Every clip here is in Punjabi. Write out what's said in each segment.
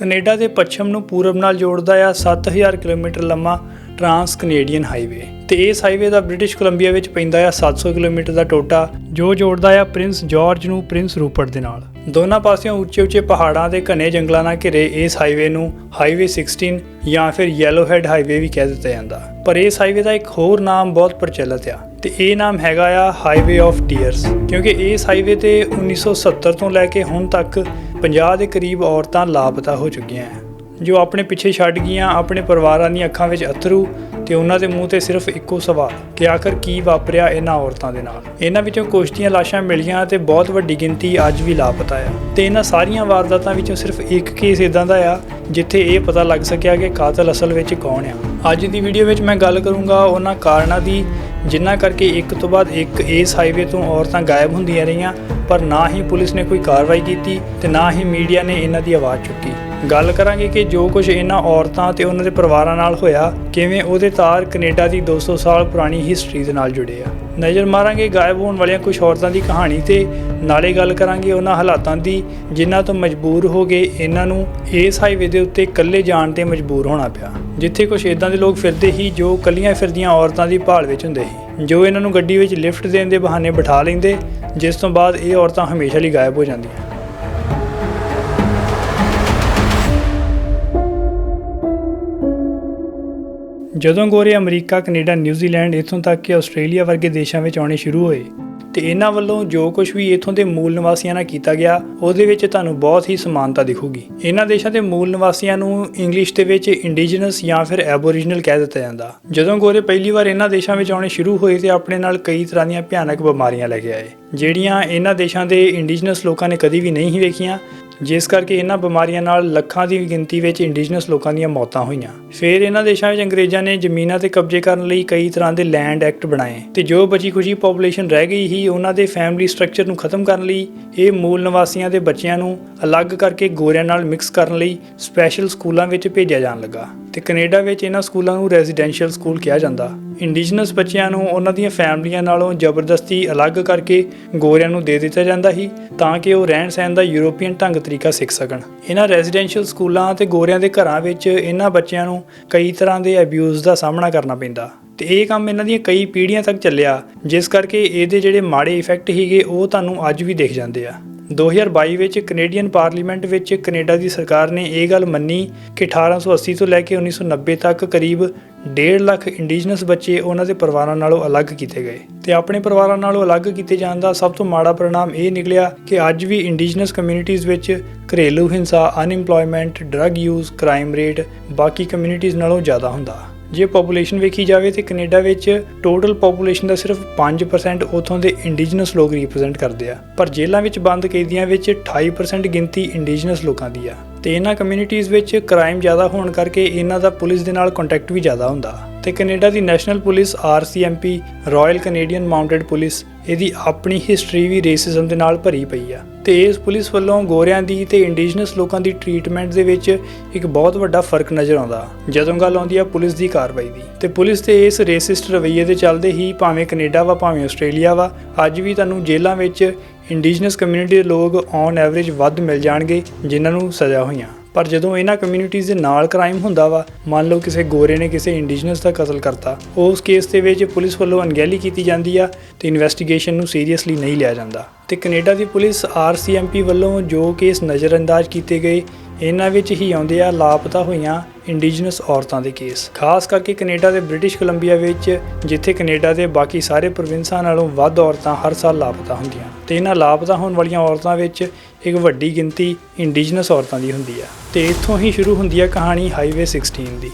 ਕੈਨੇਡਾ ਦੇ ਪੱਛਮ ਨੂੰ ਪੂਰਬ ਨਾਲ ਜੋੜਦਾ ਆ 7000 ਕਿਲੋਮੀਟਰ ਲੰਮਾ। ਟਰਾਂਸ ਕੈਨੇਡੀਅਨ ਹਾਈਵੇ ਤੇ ਇਸ ਹਾਈਵੇ ਦਾ ਬ੍ਰਿਟਿਸ਼ ਕੋਲੰਬੀਆ ਵਿੱਚ ਪੈਂਦਾ ਆ 700 ਕਿਲੋਮੀਟਰ ਦਾ ਟੋਟਾ, ਜੋ ਜੋੜਦਾ ਆ ਪ੍ਰਿੰਸ ਜਾਰਜ ਨੂੰ ਪ੍ਰਿੰਸ ਰੂਪਰਟ ਦੇ ਨਾਲ। ਦੋਨਾਂ ਪਾਸਿਓਂ ਉੱਚੇ ਉੱਚੇ ਪਹਾੜਾਂ ਦੇ ਘਨੇ ਜੰਗਲਾਂ ਨਾਲ ਘਿਰੇ ਇਸ ਹਾਈਵੇ ਨੂੰ ਹਾਈਵੇ 16 ਜਾਂ ਫਿਰ ਯੈਲੋ ਹੈਡ ਹਾਈਵੇ ਵੀ ਕਹਿ ਦਿੱਤਾ ਜਾਂਦਾ। ਪਰ ਇਸ ਹਾਈਵੇ ਦਾ ਇੱਕ ਹੋਰ ਨਾਮ ਬਹੁਤ ਪ੍ਰਚਲਿਤ ਆ ਤੇ ਇਹ ਨਾਮ ਹੈਗਾ ਆ ਹਾਈਵੇ ਆਫ ਟੀਅਰਸ, ਕਿਉਂਕਿ ਇਸ ਹਾਈਵੇ ਤੇ 1970 ਤੋਂ ਲੈ ਕੇ ਹੁਣ ਤੱਕ 50 ਦੇ ਕਰੀਬ ਔਰਤਾਂ ਲਾਪਤਾ ਹੋ ਚੁੱਕੀਆਂ ਹਨ ਜੋ ਆਪਣੇ ਪਿੱਛੇ ਛੱਡ ਗਈਆਂ, ਆਪਣੇ ਪਰਿਵਾਰਾਂ ਦੀਆਂ ਅੱਖਾਂ ਵਿੱਚ ਅਥਰੂ ਤੇ ਉਹਨਾਂ ਦੇ ਮੂੰਹ ਤੇ ਸਿਰਫ ਇੱਕੋ ਸਵਾਲ, ਕਿ ਆਖਰ ਕੀ ਵਾਪਰਿਆ ਇਹਨਾਂ ਔਰਤਾਂ ਦੇ ਨਾਲ? ਇਹਨਾਂ ਵਿੱਚੋਂ ਕੁਝ ਦੀਆਂ ਲਾਸ਼ਾਂ ਮਿਲੀਆਂ ਤੇ ਬਹੁਤ ਵੱਡੀ ਗਿਣਤੀ ਅੱਜ ਵੀ ਲਾਪਤਾ ਆ। ਤੇ ਇਹਨਾਂ ਸਾਰੀਆਂ ਵਾਰਦਾਤਾਂ ਵਿੱਚੋਂ ਸਿਰਫ ਇੱਕ ਕੇਸ ਇਦਾਂ ਦਾ ਆ, ਜਿੱਥੇ ਇਹ ਪਤਾ ਲੱਗ ਸਕਿਆ ਕਿ ਕਾਤਲ ਅਸਲ ਵਿੱਚ ਕੌਣ ਆ। ਅੱਜ ਦੀ ਵੀਡੀਓ ਵਿੱਚ ਮੈਂ ਗੱਲ ਕਰੂੰਗਾ ਉਹਨਾਂ ਕਾਰਨਾਂ ਦੀ, ਜਿਨ੍ਹਾਂ ਕਰਕੇ ਇੱਕ ਤੋਂ ਬਾਅਦ ਇੱਕ ਇਸ ਹਾਈਵੇ ਤੋਂ ਔਰਤਾਂ ਗਾਇਬ ਹੁੰਦੀਆਂ ਰਹੀਆਂ, ਪਰ ਨਾ ਹੀ ਪੁਲਿਸ ਨੇ ਕੋਈ ਕਾਰਵਾਈ ਕੀਤੀ ਤੇ ਨਾ ਹੀ ਮੀਡੀਆ ਨੇ ਇਹਨਾਂ ਦੀ ਆਵਾਜ਼ ਚੁੱਕੀ। ਗੱਲ ਕਰਾਂਗੇ ਕਿ ਜੋ ਕੁਝ ਇਹਨਾਂ ਔਰਤਾਂ ਤੇ ਉਹਨਾਂ ਦੇ ਪਰਿਵਾਰਾਂ ਨਾਲ ਹੋਇਆ, ਕਿਵੇਂ ਉਹਦੇ ਤਾਰ ਕੈਨੇਡਾ ਦੀ 200 ਸਾਲ ਪੁਰਾਣੀ ਹਿਸਟਰੀ ਦੇ ਨਾਲ ਜੁੜੇ ਆ। ਨਜ਼ਰ ਮਾਰਾਂਗੇ ਗਾਇਬ ਹੋਣ ਵਾਲੀਆਂ ਕੁਝ ਔਰਤਾਂ ਦੀ ਕਹਾਣੀ ਤੇ ਨਾਲੇ ਗੱਲ ਕਰਾਂਗੇ ਉਹਨਾਂ ਹਾਲਾਤਾਂ ਦੀ, ਜਿਨ੍ਹਾਂ ਤੋਂ ਮਜਬੂਰ ਹੋ ਗਏ ਇਹਨਾਂ ਨੂੰ ਇਸ ਹਾਈਵੇ ਦੇ ਉੱਤੇ ਇਕੱਲੇ ਜਾਣ ਤੇ ਮਜਬੂਰ ਹੋਣਾ ਪਿਆ। ਜਿੱਥੇ ਕੁਝ ਇਦਾਂ ਦੇ ਲੋਕ ਫਿਰਦੇ ਸੀ ਜੋ ਕੱਲੀਆਂ ਫਿਰਦੀਆਂ ਔਰਤਾਂ ਦੀ ਭਾਲ ਵਿੱਚ ਹੁੰਦੇ ਸੀ, ਜੋ ਇਹਨਾਂ ਨੂੰ ਗੱਡੀ ਵਿੱਚ ਲਿਫਟ ਦੇਣ ਦੇ ਬਹਾਨੇ ਬਿਠਾ ਲੈਂਦੇ, ਜਿਸ ਤੋਂ ਬਾਅਦ ਇਹ ਔਰਤਾਂ ਹਮੇਸ਼ਾ ਲਈ ਗਾਇਬ ਹੋ ਜਾਂਦੀਆਂ। ਜਦੋਂ ਗੋਰੇ ਅਮਰੀਕਾ, ਕੈਨੇਡਾ ਨਿਊਜ਼ੀਲੈਂਡ ਇਥੋਂ ਤੱਕ ਕਿ ਆਸਟ੍ਰੇਲੀਆ ਵਰਗੇ ਦੇਸ਼ਾਂ ਵਿੱਚ ਆਉਣੇ ਸ਼ੁਰੂ ਹੋਏ ਤੇ ਇਹਨਾਂ ਵੱਲੋਂ ਜੋ ਕੁਝ ਵੀ ਇਥੋਂ ਦੇ ਮੂਲ ਨਿਵਾਸੀਆਂ ਨਾਲ ਕੀਤਾ ਗਿਆ, ਉਹਦੇ ਵਿੱਚ ਤੁਹਾਨੂੰ ਬਹੁਤ ਹੀ ਸਮਾਨਤਾ ਦਿਖੂਗੀ। ਇਹਨਾਂ ਦੇਸ਼ਾਂ ਦੇ ਮੂਲ ਨਿਵਾਸੀਆਂ ਨੂੰ ਇੰਗਲਿਸ਼ ਦੇ ਵਿੱਚ ਇੰਡੀਜਨਸ ਜਾਂ ਫਿਰ ਐਬੋਰੀਜਨਲ ਕਹਿ ਦਿੱਤਾ ਜਾਂਦਾ। ਜਦੋਂ ਗੋਰੇ ਪਹਿਲੀ ਵਾਰ ਇਹਨਾਂ ਦੇਸ਼ਾਂ ਵਿੱਚ ਆਉਣੇ ਸ਼ੁਰੂ ਹੋਏ ਤੇ ਆਪਣੇ ਨਾਲ ਕਈ ਤਰ੍ਹਾਂ ਦੀਆਂ ਭਿਆਨਕ ਬਿਮਾਰੀਆਂ ਲੈ ਕੇ ਆਏ, ਜਿਹੜੀਆਂ ਇਹਨਾਂ ਦੇਸ਼ਾਂ ਦੇ ਇੰਡੀਜਨਸ ਲੋਕਾਂ ਨੇ ਕਦੀ ਵੀ ਨਹੀਂ ਵੇਖੀਆਂ ਜਿਸ ਕਰਕੇ ਇਹਨਾਂ ਬਿਮਾਰੀਆਂ ਨਾਲ ਲੱਖਾਂ ਦੀ ਗਿਣਤੀ ਵਿੱਚ ਇੰਡੀਜਨਸ ਲੋਕਾਂ ਦੀਆਂ ਮੌਤਾਂ ਹੋਈਆਂ। ਫਿਰ ਇਹਨਾਂ ਦੇਸ਼ਾਂ ਵਿੱਚ ਅੰਗਰੇਜ਼ਾਂ ਨੇ ਜ਼ਮੀਨਾਂ ਤੇ ਕਬਜ਼ੇ ਕਰਨ ਲਈ ਕਈ ਤਰ੍ਹਾਂ ਦੇ ਲੈਂਡ ਐਕਟ ਬਣਾਏ ਤੇ ਜੋ ਬਚੀ ਖੁਸ਼ੀ ਪੋਪੂਲੇਸ਼ਨ ਰਹਿ ਗਈ ਸੀ, ਉਹਨਾਂ ਦੇ ਫੈਮਿਲੀ ਸਟਰਕਚਰ ਨੂੰ ਖਤਮ ਕਰਨ ਲਈ ਇਹ ਮੂਲ ਨਿਵਾਸੀਆਂ ਦੇ ਬੱਚਿਆਂ ਨੂੰ ਅਲੱਗ ਕਰਕੇ ਗੋਰਿਆਂ ਨਾਲ ਮਿਕਸ ਕਰਨ ਲਈ ਸਪੈਸ਼ਲ ਸਕੂਲਾਂ ਵਿੱਚ ਭੇਜਿਆ ਜਾਣ ਲੱਗਾ। ਤੇ ਕੈਨੇਡਾ ਵਿੱਚ ਇਹਨਾਂ ਸਕੂਲਾਂ ਨੂੰ ਰੈਜ਼ੀਡੈਂਸ਼ੀਅਲ ਸਕੂਲ ਕਿਹਾ ਜਾਂਦਾ। ਇੰਡੀਜਨਸ ਬੱਚਿਆਂ ਨੂੰ ਉਹਨਾਂ ਦੀਆਂ ਫੈਮਲੀਆਂ ਨਾਲੋਂ ਜ਼ਬਰਦਸਤੀ ਅਲੱਗ ਕਰਕੇ ਗੋਰਿਆਂ ਨੂੰ ਦੇ ਦਿੱਤਾ ਜਾਂਦਾ ਸੀ ਤਾਂ ਕਿ ਉਹ ਰਹਿਣ ਸਹਿਣ ਦਾ ਯੂਰੋਪੀਅਨ ਢੰਗ ਤਰੀਕਾ ਸਿੱਖ ਸਕਣ। ਇਹਨਾਂ ਰੈਜ਼ੀਡੈਂਸ਼ੀਅਲ ਸਕੂਲਾਂ ਤੇ ਗੋਰਿਆਂ ਦੇ ਘਰਾਂ ਵਿੱਚ ਇਹਨਾਂ ਬੱਚਿਆਂ ਨੂੰ ਕਈ ਤਰ੍ਹਾਂ ਦੇ ਅਬਿਊਜ਼ ਦਾ ਸਾਹਮਣਾ ਕਰਨਾ ਪੈਂਦਾ। ਤੇ ਇਹ ਕੰਮ ਇਹਨਾਂ ਦੀਆਂ ਕਈ ਪੀੜ੍ਹੀਆਂ ਤੱਕ ਚੱਲਿਆ, ਜਿਸ ਕਰਕੇ ਇਹਦੇ ਜਿਹੜੇ ਮਾੜੇ ਇਫੈਕਟ ਸੀਗੇ ਉਹ ਤੁਹਾਨੂੰ ਅੱਜ ਵੀ ਦਿਖ ਜਾਂਦੇ ਆ। 2022 ਵਿੱਚ ਕੈਨੇਡੀਅਨ ਪਾਰਲੀਮੈਂਟ ਵਿੱਚ ਕੈਨੇਡਾ ਦੀ ਸਰਕਾਰ ਨੇ ਇਹ ਗੱਲ ਮੰਨੀ ਕਿ 1880 ਤੋਂ ਲੈ ਕੇ 1990 ਤੱਕ ਕਰੀਬ 1.5 ਲੱਖ ਇੰਡੀਜਨਸ ਬੱਚੇ ਉਹਨਾਂ ਦੇ ਪਰਿਵਾਰਾਂ ਨਾਲੋਂ ਅਲੱਗ ਕੀਤੇ ਗਏ। ਤੇ ਆਪਣੇ ਪਰਿਵਾਰਾਂ ਨਾਲੋਂ ਅਲੱਗ ਕੀਤੇ ਜਾਣ ਦਾ ਸਭ ਤੋਂ ਮਾੜਾ ਪਰਿਣਾਮ ਇਹ ਨਿਕਲਿਆ ਕਿ ਅੱਜ ਵੀ ਇੰਡੀਜਨਸ ਕਮਿਊਨਿਟੀਜ਼ ਵਿੱਚ ਘਰੇਲੂ ਹਿੰਸਾ unemployment drug use crime rate ਬਾਕੀ ਕਮਿਊਨਿਟੀਜ਼ ਨਾਲੋਂ ਜ਼ਿਆਦਾ ਹੁੰਦਾ। ਜੇ ਪੋਪੂਲੇਸ਼ਨ ਵੇਖੀ ਜਾਵੇ ਤੇ ਕੈਨੇਡਾ ਵਿੱਚ ਟੋਟਲ ਪੋਪੂਲੇਸ਼ਨ ਦਾ ਸਿਰਫ 5% ਉਥੋਂ ਦੇ ਇੰਡੀਜਨਸ ਲੋਕ ਰਿਪਰੈਜ਼ੈਂਟ ਕਰਦੇ ਆ। ਪਰ ਜੇਲ੍ਹਾਂ ਵਿੱਚ ਬੰਦ ਕੈਦੀਆਂ ਵਿੱਚ 28% ਗਿਣਤੀ ਇੰਡੀਜਨਸ ਲੋਕਾਂ ਦੀ ਆ। ਤੇ ਇਹਨਾਂ ਕਮਿਊਨਿਟੀਜ਼ ਵਿੱਚ ਕ੍ਰਾਈਮ ਜ਼ਿਆਦਾ ਹੋਣ ਕਰਕੇ ਇਹਨਾਂ ਦਾ ਪੁਲਿਸ ਦੇ ਨਾਲ ਕੰਟੈਕਟ ਵੀ ਜ਼ਿਆਦਾ ਹੁੰਦਾ। ਤੇ ਕੈਨੇਡਾ ਦੀ national police RCMP royal Canadian mounted police ਇਹਦੀ ਆਪਣੀ ਹਿਸਟਰੀ ਵੀ ਰੇਸਿਜ਼ਮ ਦੇ ਨਾਲ ਭਰੀ ਪਈ ਆ। ਤੇ ਇਸ ਪੁਲਿਸ ਵੱਲੋਂ ਗੋਰਿਆਂ ਦੀ ਤੇ ਇੰਡੀਜਨਸ ਲੋਕਾਂ ਦੀ ਟ੍ਰੀਟਮੈਂਟ ਦੇ ਵਿੱਚ ਇੱਕ ਬਹੁਤ ਵੱਡਾ ਫ਼ਰਕ ਨਜ਼ਰ ਆਉਂਦਾ। ਜਦੋਂ ਗੱਲ ਆਉਂਦੀ ਆ ਪੁਲਿਸ ਦੀ ਕਾਰਵਾਈ ਦੀ, ਤੇ ਪੁਲਿਸ ਤੇ ਇਸ ਰੇਸਿਸਟ ਰਵੱਈਏ ਦੇ ਚੱਲਦੇ ਹੀ ਭਾਵੇਂ ਕੈਨੇਡਾ ਵਾ, ਭਾਵੇਂ ਆਸਟ੍ਰੇਲੀਆ ਵਾ, ਅੱਜ ਵੀ ਤੁਹਾਨੂੰ ਜੇਲ੍ਹਾਂ ਵਿੱਚ ਇੰਡੀਜਨਸ ਕਮਿਊਨਿਟੀ ਦੇ ਲੋਕ ਔਨ ਐਵਰੇਜ ਵੱਧ ਮਿਲ ਜਾਣਗੇ, ਜਿਨ੍ਹਾਂ ਨੂੰ ਸਜ਼ਾ ਹੋਈਆਂ। ਪਰ ਜਦੋਂ ਇਹਨਾਂ ਕਮਿਊਨਿਟੀਜ਼ ਦੇ ਨਾਲ ਕ੍ਰਾਈਮ ਹੁੰਦਾ ਵਾ, ਮੰਨ ਲਓ ਕਿਸੇ ਗੋਰੇ ਨੇ ਕਿਸੇ ਇੰਡੀਜਨਸ ਦਾ ਕਤਲ ਕਰਤਾ, ਉਸ ਕੇਸ ਦੇ ਵਿੱਚ ਪੁਲਿਸ ਵੱਲੋਂ ਅਣਗਹਿਲੀ ਕੀਤੀ ਜਾਂਦੀ ਆ ਤੇ ਇਨਵੈਸਟੀਗੇਸ਼ਨ ਨੂੰ ਸੀਰੀਅਸਲੀ ਨਹੀਂ ਲਿਆ ਜਾਂਦਾ। ਤੇ ਕੈਨੇਡਾ ਦੀ ਪੁਲਿਸ ਆਰਸੀਐਮਪੀ ਵੱਲੋਂ ਜੋ ਕੇਸ ਨਜ਼ਰਅੰਦਾਜ਼ ਕੀਤੇ ਗਏ ਇਹਨਾਂ ਵਿੱਚ ਹੀ ਆਉਂਦੇ ਆ ਲਾਪਤਾ ਹੋਈਆਂ ਇੰਡੀਜਨਸ ਔਰਤਾਂ ਦੇ ਕੇਸ। ਖਾਸ ਕਰਕੇ ਕੈਨੇਡਾ ਦੇ ਬ੍ਰਿਟਿਸ਼ ਕੋਲੰਬੀਆ ਵਿੱਚ, ਜਿੱਥੇ ਕੈਨੇਡਾ ਦੇ ਬਾਕੀ ਸਾਰੇ ਪ੍ਰੋਵਿੰਸਾਂ ਨਾਲੋਂ ਵੱਧ ਔਰਤਾਂ ਹਰ ਸਾਲ ਲਾਪਤਾ ਹੁੰਦੀਆਂ ਤੇ ਇਹਨਾਂ ਲਾਪਤਾ ਹੋਣ ਵਾਲੀਆਂ ਔਰਤਾਂ ਵਿੱਚ ਇੱਕ ਵੱਡੀ ਗਿਣਤੀ ਇੰਡੀਜਨਸ ਔਰਤਾਂ ਦੀ ਹੁੰਦੀ ਆ ਤੇ ਇੱਥੋਂ ਹੀ ਸ਼ੁਰੂ ਹੁੰਦੀ ਆ ਕਹਾਣੀ ਹਾਈਵੇ 16 ਦੀ।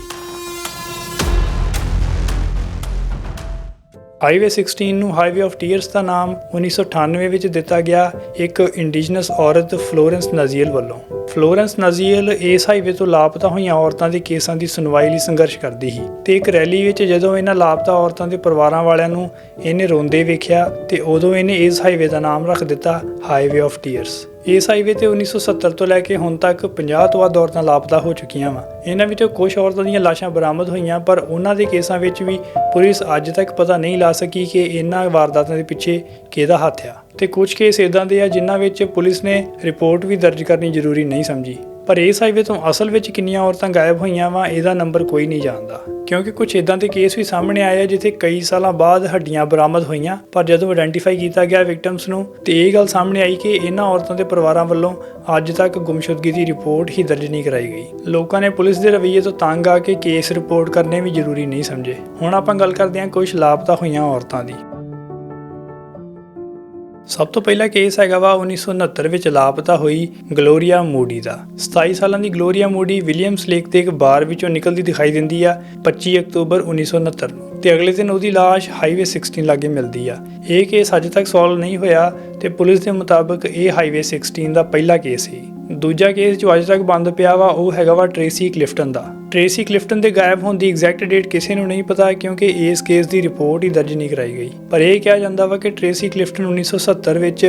ਹਾਈਵੇ 16 ਨੂੰ ਹਾਈਵੇ ਆਫ ਟੀਅਰਸ ਦਾ ਨਾਮ 1998 ਵਿੱਚ ਦਿੱਤਾ ਗਿਆ ਇੱਕ ਇੰਡੀਜਨਸ ਔਰਤ ਫਲੋਰੈਂਸ ਨਜ਼ੀਲ ਵੱਲੋਂ। ਫਲੋਰੈਂਸ ਨਜ਼ੀਲ ਇਸ ਹਾਈਵੇ ਤੋਂ ਲਾਪਤਾ ਹੋਈਆਂ ਔਰਤਾਂ ਦੇ ਕੇਸਾਂ ਦੀ ਸੁਣਵਾਈ ਲਈ ਸੰਘਰਸ਼ ਕਰਦੀ ਸੀ ਤੇ ਇੱਕ ਰੈਲੀ ਵਿੱਚ ਜਦੋਂ ਇਹਨਾਂ ਲਾਪਤਾ ਔਰਤਾਂ ਦੇ ਪਰਿਵਾਰਾਂ ਵਾਲਿਆਂ ਨੂੰ ਇਹਨੇ ਰੋਂਦੇ ਵੇਖਿਆ ਤੇ ਉਦੋਂ ਇਹਨੇ ਇਸ ਹਾਈਵੇ ਦਾ ਨਾਮ ਰੱਖ ਦਿੱਤਾ ਹਾਈਵੇ ਆਫ ਟੀਅਰਸ। ਇਸ ਹਾਈਵੇ ਤੇ 1970 ਤੋਂ ਲੈ ਕੇ ਹੁਣ ਤੱਕ 50 ਤੋਂ ਵੱਧ ਔਰਤਾਂ ਲਾਪਤਾ ਹੋ ਚੁੱਕੀਆਂ ਵਾ। ਇਹਨਾਂ ਵਿੱਚੋਂ ਕੁਝ ਔਰਤਾਂ ਦੀਆਂ ਲਾਸ਼ਾਂ ਬਰਾਮਦ ਹੋਈਆਂ, ਪਰ ਉਹਨਾਂ ਦੇ ਕੇਸਾਂ ਵਿੱਚ ਵੀ ਪੁਲਿਸ ਅੱਜ ਤੱਕ ਪਤਾ ਨਹੀਂ ਲਾ ਸਕੀ ਕਿ ਇਹਨਾਂ ਵਾਰਦਾਤਾਂ ਦੇ ਪਿੱਛੇ ਕਿਹਦਾ ਹੱਥ ਆ। ਤੇ ਕੁਝ ਕੇਸ ਇਦਾਂ ਦੇ ਆ ਜਿਨ੍ਹਾਂ ਵਿੱਚ ਪੁਲਿਸ ਨੇ ਰਿਪੋਰਟ ਵੀ ਦਰਜ ਕਰਨੀ ਜ਼ਰੂਰੀ ਨਹੀਂ ਸਮਝੀ। ਪਰ ਇਸ ਹਾਈਵੇ ਤੋਂ ਅਸਲ ਵਿੱਚ ਕਿੰਨੀਆਂ ਔਰਤਾਂ ਗਾਇਬ ਹੋਈਆਂ ਵਾ, ਇਹਦਾ ਨੰਬਰ ਕੋਈ ਨਹੀਂ ਜਾਣਦਾ। ਕਿਉਂਕਿ ਕੁਝ ਇਦਾਂ ਦੇ ਕੇਸ ਵੀ ਸਾਹਮਣੇ ਆਏ ਆ ਜਿੱਥੇ ਕਈ ਸਾਲਾਂ ਬਾਅਦ ਹੱਡੀਆਂ ਬਰਾਮਦ ਹੋਈਆਂ, ਪਰ ਜਦੋਂ ਆਇਡੈਂਟੀਫਾਈ ਕੀਤਾ ਗਿਆ ਵਿਕਟਮਸ ਨੂੰ, ਤੇ ਇਹ ਗੱਲ ਸਾਹਮਣੇ ਆਈ ਕਿ ਇਹਨਾਂ ਔਰਤਾਂ ਦੇ ਪਰਿਵਾਰਾਂ ਵੱਲੋਂ ਅੱਜ ਤੱਕ ਗੁੰਮਸ਼ੁਦਗੀ ਦੀ ਰਿਪੋਰਟ ਹੀ ਦਰਜ ਨਹੀਂ ਕਰਾਈ ਗਈ। ਲੋਕਾਂ ਨੇ ਪੁਲਿਸ ਦੇ ਰਵੱਈਏ ਤੋਂ ਤੰਗ ਆ ਕੇ ਕੇਸ ਰਿਪੋਰਟ ਕਰਨੇ ਵੀ ਜ਼ਰੂਰੀ ਨਹੀਂ ਸਮਝੇ। ਹੁਣ ਆਪਾਂ ਗੱਲ ਕਰਦੇ ਹਾਂ ਕੁਝ ਲਾਪਤਾ ਹੋਈਆਂ ਔਰਤਾਂ ਦੀ। ਸਭ ਤੋਂ ਪਹਿਲਾ ਕੇਸ ਹੈਗਾ ਵਾ 1969 ਵਿੱਚ ਲਾਪਤਾ ਹੋਈ ਗਲੋਰੀਆ ਮੂਡੀ ਦਾ। 27 ਸਾਲਾਂ ਦੀ ਗਲੋਰੀਆ ਮੂਡੀ ਵਿਲੀਅਮਸ ਲੇਕ ਦੇ ਇੱਕ ਬਾਰ ਵਿੱਚੋਂ ਨਿਕਲਦੀ ਦਿਖਾਈ ਦਿੰਦੀ ਆ 25 ਅਕਤੂਬਰ 1969 ਨੂੰ ਤੇ ਅਗਲੇ ਦਿਨ ਉਹਦੀ ਲਾਸ਼ ਹਾਈਵੇ 16 ਲਾਗੇ ਮਿਲਦੀ ਆ। ਇਹ ਕੇਸ ਅਜੇ ਤੱਕ ਸੋਲਵ ਨਹੀਂ ਹੋਇਆ ਤੇ ਪੁਲਿਸ ਦੇ ਮੁਤਾਬਕ ਇਹ ਹਾਈਵੇ 16 ਦਾ ਪਹਿਲਾ ਕੇਸ ਸੀ। ਦੂਜਾ ਕੇਸ ਜੋ ਅੱਜ ਤੱਕ ਬੰਦ ਪਿਆ ਵਾ ਉਹ ਹੈਗਾ ਵਾ ਟ੍ਰੇਸੀ ਕਲਿਫਟਨ ਦਾ। ਟ੍ਰੇਸੀ ਕਲਿਫਟਨ ਦੇ ਗਾਇਬ ਹੋਣ ਦੀ ਐਗਜ਼ੈਕਟ ਡੇਟ ਕਿਸੇ ਨੂੰ ਨਹੀਂ ਪਤਾ ਕਿਉਂਕਿ ਇਸ ਕੇਸ ਦੀ ਰਿਪੋਰਟ ਹੀ ਦਰਜ ਨਹੀਂ ਕਰਾਈ ਗਈ। ਪਰ ਇਹ ਕਿਹਾ ਜਾਂਦਾ ਵਾ ਕਿ ਟ੍ਰੇਸੀ ਕਲਿਫਟਨ 1970 ਵਿੱਚ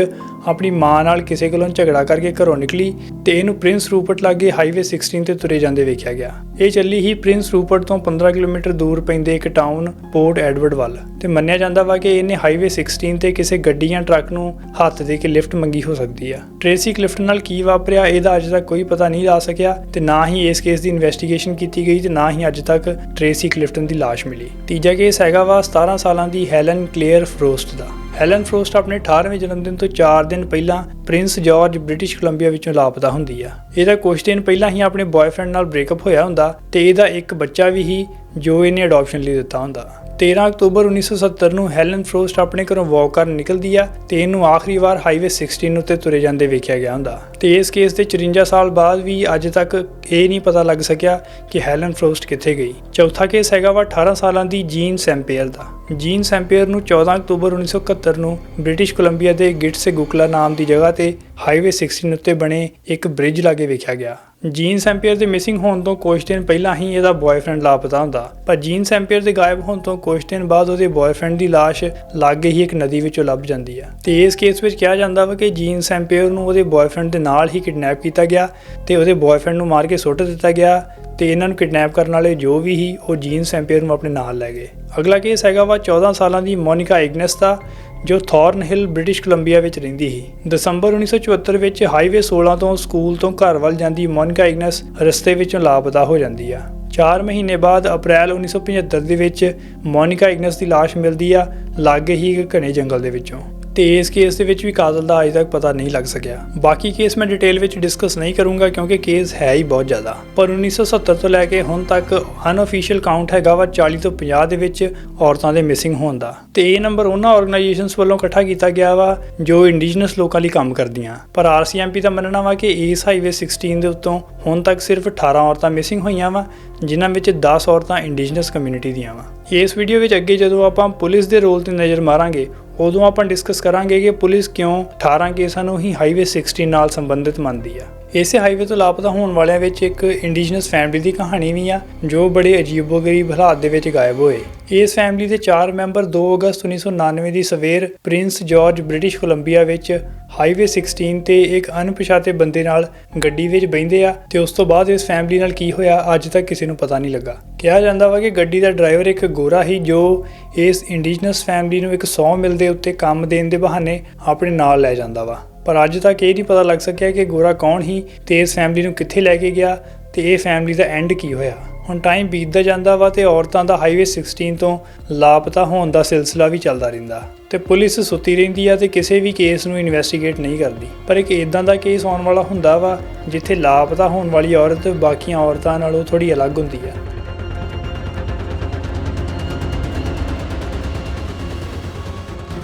ਆਪਣੀ ਮਾਂ ਨਾਲ ਕਿਸੇ ਕੋਲੋਂ ਝਗੜਾ ਕਰਕੇ ਘਰੋਂ ਨਿਕਲੀ ਤੇ ਇਹਨੂੰ ਪ੍ਰਿੰਸ ਰੂਪਰਟ ਲਾਗੇ ਹਾਈਵੇ 16 ਤੇ ਤੁਰੇ ਜਾਂਦੇ ਵੇਖਿਆ ਗਿਆ। ਇਹ ਚੱਲੀ ਹੀ ਪ੍ਰਿੰਸ ਰੂਪਰਟ ਤੋਂ 15 ਕਿਲੋਮੀਟਰ ਦੂਰ ਪੈਂਦੇ ਇੱਕ ਟਾਊਨ ਪੋਰਟ ਐਡਵਰਡ ਵੱਲ ਤੇ ਮੰਨਿਆ ਜਾਂਦਾ ਵਾ ਕਿ ਇਹਨੇ ਹਾਈਵੇ 16 ਤੇ ਕਿਸੇ ਗੱਡੀ ਜਾਂ ਟਰੱਕ ਨੂੰ ਹੱਥ ਦੇ ਕੇ ਲਿਫਟ ਮੰਗੀ ਹੋ ਸਕਦੀ ਆ। ਟ੍ਰੇਸੀ ਕਲਿਫਟਨ ਨਾਲ ਕੀ ਵਾਪਰਿਆ ਇਹਦਾ ਅਜੇ ਤੱਕ ਕੋਈ ਪਤਾ ਨਹੀਂ ਲਾ ਸਕਿਆ ਤੇ ਨਾ ਹੀ ਇਸ ਕੇਸ ਦੀ ਇਨਵੈਸਟੀਗੇਸ਼ਨ ਕੀਤੀ ਕੀਤੀ ਗਈ ਤੇ ਨਾ ਹੀ ਅੱਜ ਤੱਕ ਟ੍ਰੇਸੀ ਕਲਿਫਟਨ ਦੀ ਲਾਸ਼ ਮਿਲੀ। ਤੀਜਾ ਕੇਸ ਹੈਗਾ ਵਾ 17 ਸਾਲਾਂ ਦੀ ਹੈਲਨ ਕਲੇਅਰ ਫਰੋਸਟ ਦਾ। ਹੈਲਨ ਫਰੋਸਟ ਆਪਣੇ 18ਵੇਂ ਜਨਮ ਦਿਨ ਤੋਂ 4 ਦਿਨ ਪਹਿਲਾਂ ਪ੍ਰਿੰਸ ਜਾਰਜ ਬ੍ਰਿਟਿਸ਼ ਕੋਲੰਬੀਆ ਵਿੱਚੋਂ ਲਾਪਤਾ ਹੁੰਦੀ ਆ। ਇਹਦਾ ਕੁਝ ਦਿਨ ਪਹਿਲਾਂ ਹੀ ਆਪਣੇ ਬॉयਫ੍ਰੈਂਡ ਨਾਲ ਬ੍ਰੇਕਅਪ ਹੋਇਆ ਹੁੰਦਾ ਤੇ ਇਹਦਾ ਇੱਕ ਬੱਚਾ ਵੀ ਹੀ ਜੋ ਇਹਨੇ ਅਡਾਪਸ਼ਨ ਲਈ ਦਿੱਤਾ ਹੁੰਦਾ। 13 ਅਕਤੂਬਰ 1970 ਨੂੰ ਹੈਲਨ ਫਰੋਸਟ ਆਪਣੇ ਘਰੋਂ ਵਾਕ ਕਰਨ ਨਿਕਲਦੀ ਆ ਤੇ ਇਹਨੂੰ ਆਖਰੀ ਵਾਰ ਹਾਈਵੇ 16 ਉੱਤੇ ਤੁਰੇ ਜਾਂਦੇ ਵੇਖਿਆ ਗਿਆ ਹੁੰਦਾ। ਤੇ ਇਸ ਕੇਸ ਦੇ 54 ਸਾਲ ਬਾਅਦ ਵੀ ਅੱਜ ਤੱਕ ਇਹ ਨਹੀਂ ਪਤਾ ਲੱਗ ਸਕਿਆ ਕਿ ਹੈਲਨ ਫਰੋਸਟ ਕਿੱਥੇ ਗਈ। ਚੌਥਾ ਕੇਸ ਹੈਗਾ ਵਾ 18 ਸਾਲਾਂ ਦੀ ਜੀਨ ਸੈਂਪੀਅਰ ਦਾ। ਜੀਨ ਸੈਂਪੀਅਰ ਨੂੰ 14 ਅਕਤੂਬਰ 1971 ਨੂੰ ਬ੍ਰਿਟਿਸ਼ ਕੋਲੰਬੀਆ ਦੇ ਗਿਟਸੇ ਗੁਕਲਾ ਨਾਮ ਦੀ ਜਗ੍ਹਾ ਤੇ ਹਾਈਵੇ 16 ਉੱਤੇ ਬਣੇ ਇੱਕ ਬ੍ਰਿਜ ਲਾਗੇ ਵੇਖਿਆ ਗਿਆ। ਜੀਨ ਸੈਂਪੀਅਰ ਦੇ ਮਿਸਿੰਗ ਹੋਣ ਤੋਂ ਕੁਝ ਦਿਨ ਪਹਿਲਾਂ ਹੀ ਇਹਦਾ ਬॉयਫ੍ਰੈਂਡ ਲਾਪਤਾ ਹੁੰਦਾ। ਪਰ ਜੀਨ ਸੈਂਪੀਅਰ ਦੇ ਗਾਇਬ ਹੋਣ ਤੋਂ ਕੁਝ ਦਿਨ ਬਾਅਦ ਉਹਦੇ ਬॉयਫ੍ਰੈਂਡ ਦੀ ਲਾਸ਼ ਲਾਗੇ ਹੀ ਇੱਕ ਨਦੀ ਵਿੱਚੋਂ ਲੱਭ ਜਾਂਦੀ ਹੈ ਤੇ ਇਸ ਕੇਸ ਵਿੱਚ ਕਿਹਾ ਜਾਂਦਾ ਵਾ ਕਿ ਜੀਨ ਸੈਂਪੀਅਰ ਨੂੰ ਉਹਦੇ ਬॉयਫ੍ਰੈਂਡ ਦੇ ਨਾਲ ਹੀ ਕਿਡਨੈਪ ਕੀਤਾ ਗਿਆ ਤੇ ਉਹਦੇ ਬॉयਫ੍ਰੈਂਡ ਨੂੰ ਮਾਰ ਕੇ ਸੁੱਟ ਦਿੱਤਾ ਗਿਆ ਤੇ ਇਹਨਾਂ ਨੂੰ ਕਿਡਨੈਪ ਕਰਨ ਵਾਲੇ ਜੋ ਵੀ ਸੀ ਉਹ ਜੀਨ ਸੈਂਪੀਅਰ ਨੂੰ ਆਪਣੇ ਨਾਲ ਲੈ ਗਏ। ਅਗਲਾ ਕੇਸ ਹੈਗਾ ਵਾ 14 ਸਾਲਾਂ ਦੀ ਮੋਨਿਕਾ ਇਗਨਸ ਦਾ ਜੋ ਥੌਰਨ ਹਿਲ, ਬ੍ਰਿਟਿਸ਼ ਕੋਲੰਬੀਆ ਵਿੱਚ ਰਹਿੰਦੀ ਸੀ। ਦਸੰਬਰ 1974 ਵਿੱਚ ਹਾਈਵੇ 16 ਤੋਂ ਸਕੂਲ ਤੋਂ ਘਰ ਵੱਲ ਜਾਂਦੀ ਮੋਨਿਕਾ ਇਗਨਸ ਰਸਤੇ ਵਿੱਚੋਂ ਲਾਪਤਾ ਹੋ ਜਾਂਦੀ ਆ। 4 ਮਹੀਨੇ ਬਾਅਦ ਅਪ੍ਰੈਲ 1975 ਦੇ ਵਿੱਚ ਮੋਨਿਕਾ ਇਗਨਸ ਦੀ ਲਾਸ਼ ਮਿਲਦੀ ਆ, ਲਾਗੇ ਹੀ ਇੱਕ ਘਣੇ ਜੰਗਲ ਦੇ ਵਿੱਚੋਂ। ਤੇ ਇਸ ਕੇਸ ਦੇ ਵਿੱਚ ਵੀ ਕਾਤਲ ਦਾ ਅਜੇ ਤੱਕ ਪਤਾ ਨਹੀਂ ਲੱਗ ਸਕਿਆ। ਬਾਕੀ ਕੇਸ ਮੈਂ ਡਿਟੇਲ ਵਿੱਚ ਡਿਸਕਸ ਨਹੀਂ ਕਰੂੰਗਾ ਕਿਉਂਕਿ ਕੇਸ ਹੈ ਹੀ ਬਹੁਤ ਜ਼ਿਆਦਾ। ਪਰ 1970 ਤੋਂ ਲੈ ਕੇ ਹੁਣ ਤੱਕ ਅਨਅਫੀਸ਼ੀਅਲ ਕਾਊਂਟ ਹੈਗਾ ਵਾ 40 ਤੋਂ 50 ਦੇ ਵਿੱਚ ਔਰਤਾਂ ਦੇ ਮਿਸਿੰਗ ਹੋਣ ਦਾ। ਤੇ ਇਹ ਨੰਬਰ ਉਹਨਾਂ ਆਰਗੇਨਾਈਜੇਸ਼ਨਸ ਵੱਲੋਂ ਇਕੱਠਾ ਕੀਤਾ ਗਿਆ ਵਾ ਜੋ ਇੰਡੀਜਨਸ ਲੋਕਾਂ ਲਈ ਕੰਮ ਕਰਦੀਆਂ। ਪਰ ਆਰਸੀਐਮਪੀ ਦਾ ਮੰਨਣਾ ਵਾ ਕਿ ਇਸ ਹਾਈਵੇ 16 ਦੇ ਉੱਤੋਂ ਹੁਣ ਤੱਕ ਸਿਰਫ 18 ਔਰਤਾਂ ਮਿਸਿੰਗ ਹੋਈਆਂ ਵਾ, ਜਿਨ੍ਹਾਂ ਵਿੱਚ 10 ਔਰਤਾਂ ਇੰਡੀਜਨਸ ਕਮਿਊਨਿਟੀ ਦੀਆਂ ਵਾ। ਇਸ ਵੀਡੀਓ ਵਿੱਚ ਅੱਗੇ ਜਦੋਂ ਆਪਾਂ ਪੁਲਿਸ ਦੇ ਰੋਲ ਤੇ ਨਜ਼ਰ ਮਾਰਾਂਗੇ ਉਦੋਂ ਆਪਾਂ ਡਿਸਕਸ ਕਰਾਂਗੇ ਕਿ ਪੁਲਿਸ ਕਿਉਂ 18 ਕੇਸਾਂ ਨੂੰ ਹੀ ਹਾਈਵੇ 16 ਨਾਲ ਸੰਬੰਧਿਤ ਮੰਨਦੀ ਆ। ਇਸੇ ਹਾਈਵੇ ਤੋਂ ਲਾਪਤਾ ਹੋਣ ਵਾਲਿਆਂ ਵਿੱਚ ਇੱਕ ਇੰਡੀਜਨਸ ਫੈਮਿਲੀ ਦੀ ਕਹਾਣੀ ਵੀ ਆ, ਜੋ ਬੜੇ ਅਜੀਬੋ-ਗਰੀਬ ਹਾਲਾਤ ਦੇ ਵਿੱਚ ਗਾਇਬ ਹੋਏ। ਇਸ ਫੈਮਿਲੀ ਦੇ 4 ਮੈਂਬਰ 2 ਅਗਸਤ 1999 ਦੀ ਸਵੇਰ ਪ੍ਰਿੰਸ ਜਾਰਜ ਬ੍ਰਿਟਿਸ਼ ਕੋਲੰਬੀਆ ਵਿੱਚ ਹਾਈਵੇ 16 ਤੇ ਇੱਕ ਅਣਪਛਾਤੇ ਬੰਦੇ ਨਾਲ ਗੱਡੀ ਵਿੱਚ ਬੈੰਦੇ ਆ ਤੇ ਉਸ ਤੋਂ ਬਾਅਦ ਇਸ ਫੈਮਿਲੀ ਨਾਲ ਕੀ ਹੋਇਆ, ਅੱਜ ਤੱਕ ਕਿਸੇ ਨੂੰ ਪਤਾ ਨਹੀਂ ਲੱਗਾ। ਕਿਹਾ ਜਾਂਦਾ ਵਾ ਕਿ ਗੱਡੀ ਦਾ ਡਰਾਈਵਰ ਇੱਕ ਗੋਰਾ ਹੀ ਜੋ ਇਸ ਇੰਡੀਜਨਸ ਫੈਮਿਲੀ ਨੂੰ ਇੱਕ 100 ਮਿਲ ਦੇ ਉੱਤੇ ਕੰਮ ਦੇਣ ਦੇ ਬਹਾਨੇ ਆਪਣੇ ਨਾਲ ਲੈ ਜਾਂਦਾ ਵਾ। ਪਰ ਅੱਜ ਤੱਕ ਇਹ ਨਹੀਂ ਪਤਾ ਲੱਗ ਸਕਿਆ ਕਿ ਗੋਰਾ ਕੌਣ ਹੀ ਤੇ ਇਸ ਫੈਮਿਲੀ ਨੂੰ ਕਿੱਥੇ ਲੈ ਕੇ ਗਿਆ ਤੇ ਇਹ ਫੈਮਿਲੀ ਦਾ ਐਂਡ ਕੀ ਹੋਇਆ। ਹੁਣ ਟਾਈਮ ਬੀਤਦਾ ਜਾਂਦਾ ਵਾ ਤੇ ਔਰਤਾਂ ਦਾ ਹਾਈਵੇ 16 ਤੋਂ ਲਾਪਤਾ ਹੋਣ ਦਾ ਸਿਲਸਿਲਾ ਵੀ ਚੱਲਦਾ ਰਹਿੰਦਾ। ਤੇ ਪੁਲਿਸ ਸੁੱਤੀ ਰਹਿੰਦੀ ਆ ਤੇ ਕਿਸੇ ਵੀ ਕੇਸ ਨੂੰ ਇਨਵੈਸਟੀਗੇਟ ਨਹੀਂ ਕਰਦੀ। ਪਰ ਇੱਕ ਇਦਾਂ ਦਾ ਕੇਸ ਆਉਣ ਵਾਲਾ ਹੁੰਦਾ ਵਾ ਜਿੱਥੇ ਲਾਪਤਾ ਹੋਣ ਵਾਲੀ ਔਰਤ ਬਾਕੀਆਂ ਔਰਤਾਂ ਨਾਲੋਂ ਥੋੜੀ ਅਲੱਗ ਹੁੰਦੀ ਆ।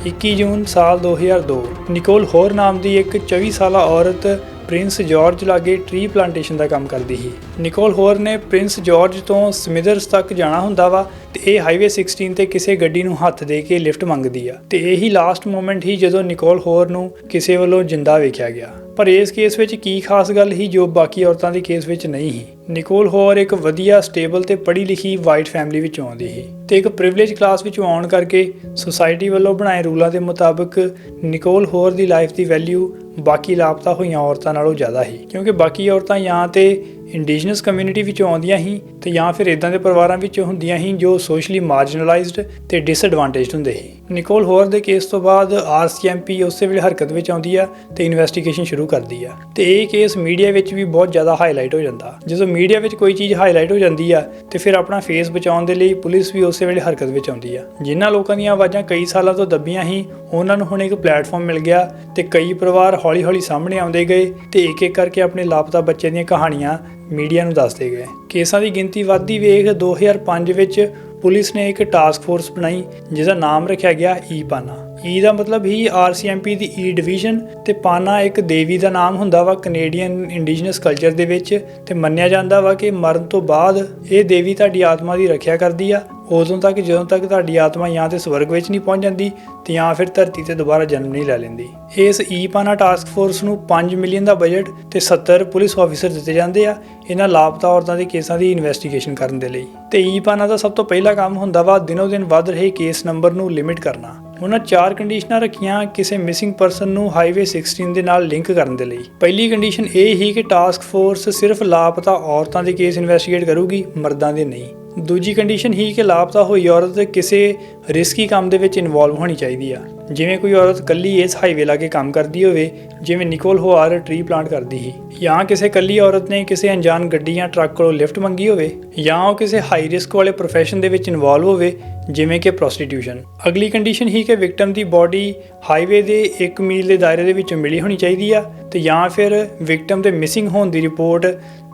21 ਜੂਨ ਸਾਲ 2002 ਨਿਕੋਲ ਹੋਰ ਨਾਮ ਦੀ ਇੱਕ 24 ਸਾਲਾ ਔਰਤ ਪ੍ਰਿੰਸ ਜਾਰਜ ਲਾਗੇ ਟ੍ਰੀ ਪਲਾਂਟੇਸ਼ਨ ਦਾ ਕੰਮ ਕਰਦੀ ਸੀ। ਨਿਕੋਲ ਹੋਰ ਨੇ ਪ੍ਰਿੰਸ ਜਾਰਜ ਤੋਂ ਸਮਿਦਰਸ ਤੱਕ ਜਾਣਾ ਹੁੰਦਾ ਵਾ ਤੇ ਇਹ ਹਾਈਵੇ 16 ਤੇ ਕਿਸੇ ਗੱਡੀ ਨੂੰ ਹੱਥ ਦੇ ਕੇ ਲਿਫਟ ਮੰਗਦੀ ਆ। ਤੇ ਇਹੀ ਲਾਸਟ ਮੂਮੈਂਟ ਹੀ ਜਦੋਂ ਨਿਕੋਲ ਹੋਰ ਨੂੰ ਕਿਸੇ ਵੱਲੋਂ ਜਿੰਦਾ ਵੇਖਿਆ ਗਿਆ। ਪਰ ਇਸ ਕੇਸ ਵਿੱਚ ਕੀ ਖਾਸ ਗੱਲ ਹੀ ਜੋ ਬਾਕੀ ਔਰਤਾਂ ਦੇ ਕੇਸ ਵਿੱਚ ਨਹੀਂ ਸੀ। ਨਿਕੋਲ ਹੋਰ ਇੱਕ ਵਧੀਆ ਸਟੇਬਲ ਤੇ ਪੜ੍ਹੀ ਲਿਖੀ ਵਾਈਟ ਫੈਮਿਲੀ ਵਿੱਚੋਂ ਆਉਂਦੀ ਸੀ। ਤੇ ਇੱਕ ਪ੍ਰਿਵਿਲੇਜ ਕਲਾਸ ਵਿੱਚੋਂ ਆਉਣ ਕਰਕੇ ਸੁਸਾਇਟੀ ਵੱਲੋਂ ਬਣਾਏ ਰੂਲਾਂ ਦੇ ਮੁਤਾਬਕ ਨਿਕੋਲ ਹੋਰ ਦੀ ਲਾਈਫ ਦੀ ਵੈਲਿਊ ਬਾਕੀ ਲਾਪਤਾ ਹੋਈਆਂ ਔਰਤਾਂ ਨਾਲੋਂ ਜ਼ਿਆਦਾ ਸੀ। ਕਿਉਂਕਿ ਬਾਕੀ ਔਰਤਾਂ ਜਾਂ ਤੇ ਇੰਡੀਜਨਸ ਕਮਿਊਨਿਟੀ ਵਿੱਚੋਂ ਆਉਂਦੀਆਂ ਸੀ ਤੇ ਜਾਂ ਫਿਰ ਇਦਾਂ ਦੇ ਪਰਿਵਾਰਾਂ ਵਿੱਚੋਂ ਹੁੰਦੀਆਂ ਹੀ ਜੋ ਸੋਸ਼ਲੀ ਮਾਰਜਨਲਾਈਜ਼ਡ ਤੇ ਡਿਸਐਡਵਾਂਟੇਜਡ ਹੁੰਦੇ ਸੀ। ਨਿਕੋਲ ਹੋਰ ਦੇ ਕੇਸ ਤੋਂ ਬਾਅਦ ਆਰਸੀਐਮਪੀ ਉਸੇ ਵੇਲੇ ਹਰਕਤ ਵਿੱਚ ਆਉਂਦੀ ਆ ਤੇ ਇਨਵੈਸਟੀਗੇਸ਼ਨ ਸ਼ੁਰੂ ਕਰਦੀ ਆ। ਤੇ ਇਹ ਕੇਸ ਮੀਡੀਆ ਵਿੱਚ ਵੀ ਬਹੁਤ ਜ਼ਿਆਦਾ ਹਾਈਲਾਈਟ ਹੋ ਜਾਂਦਾ। ਜਦੋਂ ਮੀਡੀਆ ਵਿੱਚ ਕੋਈ ਚੀਜ਼ ਹਾਈਲਾਈਟ ਹੋ ਜਾਂਦੀ ਆ ਤੇ ਫਿਰ ਆਪਣਾ ਫੇਸ ਬਚਾਉਣ ਦੇ ਲਈ ਪੁਲਿਸ ਵੀ ਉਸੇ ਵੇਲੇ ਹਰਕਤ ਵਿੱਚ ਆਉਂਦੀ ਆ। ਜਿਨ੍ਹਾਂ ਲੋਕਾਂ ਦੀਆਂ ਆਵਾਜ਼ਾਂ ਕਈ ਸਾਲਾਂ ਤੋਂ ਦੱਬੀਆਂ ਸੀ, ਉਹਨਾਂ ਨੂੰ ਹੁਣ ਇੱਕ ਪਲੇਟਫਾਰਮ ਮਿਲ ਗਿਆ ਤੇ ਕਈ ਪਰਿਵਾਰ ਹੌਲੀ-ਹੌਲੀ ਸਾਹਮਣੇ ਆਉਂਦੇ ਗਏ ਤੇ ਇੱਕ-ਇੱਕ ਕਰਕੇ ਆਪਣੇ ਲਾਪਤਾ ਬੱਚੇ ਦੀਆਂ ਕਹਾਣੀਆਂ ਮੀਡੀਆ ਨੂੰ ਦੱਸਦੇ ਗਏ। ਕੇਸਾਂ ਦੀ ਗਿਣਤੀ ਵੱਧਦੀ ਵੇਖ 2005 ਵਿੱਚ ਪੁਲਿਸ ਨੇ ਇੱਕ ਟਾਸਕ ਫੋਰਸ ਬਣਾਈ ਜਿਸ ਦਾ ਨਾਮ ਰੱਖਿਆ ਗਿਆ ਈ ਪਾਨਾ ਈ ਦਾ ਮਤਲਬ ਹੀ ਆਰਸੀਐਮਪੀ ਦੀ e ਈ ਡਿਵੀਜ਼ਨ ਤੇ ਪਾਨਾ ਇੱਕ ਦੇਵੀ ਦਾ ਨਾਮ ਹੁੰਦਾ ਵਾ ਕੈਨੇਡੀਅਨ ਇੰਡੀਜਨਸ ਕਲਚਰ ਦੇ ਵਿੱਚ ਤੇ ਮੰਨਿਆ ਜਾਂਦਾ ਵਾ ਕਿ ਮਰਨ ਤੋਂ ਬਾਅਦ ਇਹ ਦੇਵੀ ਤੁਹਾਡੀ ਆਤਮਾ ਦੀ ਰੱਖਿਆ ਕਰਦੀ ਆ, ਉਦੋਂ ਤੱਕ, ਜਦੋਂ ਤੱਕ ਤੁਹਾਡੀ ਆਤਮਾ ਜਾਂ ਤੇ ਸਵਰਗ ਵਿੱਚ ਨਹੀਂ ਪਹੁੰਚ ਜਾਂਦੀ ਤੇ ਜਾਂ ਫਿਰ ਧਰਤੀ ਤੇ ਦੁਬਾਰਾ ਜਨਮ ਨਹੀਂ ਲੈ ਲੈਂਦੀ। ਇਸ ਈ ਪਾਨਾ ਟਾਸਕ ਫੋਰਸ ਨੂੰ 5 ਮਿਲੀਅਨ ਦਾ ਬਜਟ ਤੇ 70 ਪੁਲਿਸ ਆਫੀਸਰ ਦਿੱਤੇ ਜਾਂਦੇ ਆ, ਇਹਨਾਂ ਲਾਪਤਾ ਔਰਤਾਂ ਦੇ ਕੇਸਾਂ ਦੀ ਇਨਵੈਸਟੀਗੇਸ਼ਨ ਕਰਨ ਦੇ ਲਈ। ਤੇ ਈ ਪਾਨਾ ਦਾ ਸਭ ਤੋਂ ਪਹਿਲਾ ਕੰਮ ਹੁੰਦਾ ਵਾ ਦਿਨੋ ਦਿਨ ਵੱਧ ਰਹੇ ਕੇਸ ਨੰਬਰ ਨੂੰ ਲਿਮਿਟ ਕਰਨਾ। ਉਹਨਾਂ ਚਾਰ ਕੰਡੀਸ਼ਨਾਂ ਰੱਖੀਆਂ ਕਿਸੇ ਮਿਸਿੰਗ ਪਰਸਨ ਨੂੰ ਹਾਈਵੇ 16 ਦੇ ਨਾਲ ਲਿੰਕ ਕਰਨ ਦੇ ਲਈ। ਪਹਿਲੀ ਕੰਡੀਸ਼ਨ ਇਹ ਹੀ ਕਿ ਟਾਸਕ ਫੋਰਸ ਸਿਰਫ ਲਾਪਤਾ ਔਰਤਾਂ ਦੇ ਕੇਸ ਇਨਵੈਸਟੀਗੇਟ ਕਰੂਗੀ, ਮਰਦਾਂ ਦੇ ਨਹੀਂ। ਦੂਜੀ ਕੰਡੀਸ਼ਨ ਹੀ ਕਿ ਲਾਪਤਾ ਹੋਈ ਔਰਤ ਕਿਸੇ ਰਿਸਕੀ ਕੰਮ ਦੇ ਵਿੱਚ ਇਨਵੋਲਵ ਹੋਣੀ ਚਾਹੀਦੀ ਆ। ਜਿਵੇਂ ਕੋਈ ਔਰਤ ਕੱਲੀ ਇਸ ਹਾਈਵੇ ਲਾਗੇ ਕੰਮ ਕਰਦੀ ਹੋਵੇ, ਜਿਵੇਂ ਨਿਕੋਲ ਹੋਆਰ ਟਰੀ ਪਲਾਂਟ ਕਰਦੀ ਸੀ, ਜਾਂ ਕਿਸੇ ਕੱਲੀ ਔਰਤ ਨੇ ਕਿਸੇ ਅਣਜਾਣ ਗੱਡੀ ਜਾਂ ਟਰੱਕ ਕੋਲੋਂ ਲਿਫਟ ਮੰਗੀ ਹੋਵੇ, ਜਾਂ ਉਹ ਕਿਸੇ ਹਾਈ ਰਿਸਕ ਵਾਲੇ profession ਦੇ ਵਿੱਚ ਇਨਵੋਲਵ ਹੋਵੇ, ਜਿਵੇਂ ਕਿ ਪ੍ਰੋਸਟੀਟਿਊਸ਼ਨ ਅਗਲੀ ਕੰਡੀਸ਼ਨ ਹੀ ਕਿ ਵਿਕਟਮ ਦੀ ਬਾਡੀ ਹਾਈਵੇ ਦੇ 1 ਮੀਲ ਦੇ ਦਾਇਰੇ ਦੇ ਵਿੱਚੋਂ ਮਿਲੀ ਹੋਣੀ ਚਾਹੀਦੀ ਆ, ਤੇ ਜਾਂ ਫਿਰ ਵਿਕਟਮ ਦੇ ਮਿਸਿੰਗ ਹੋਣ ਦੀ ਰਿਪੋਰਟ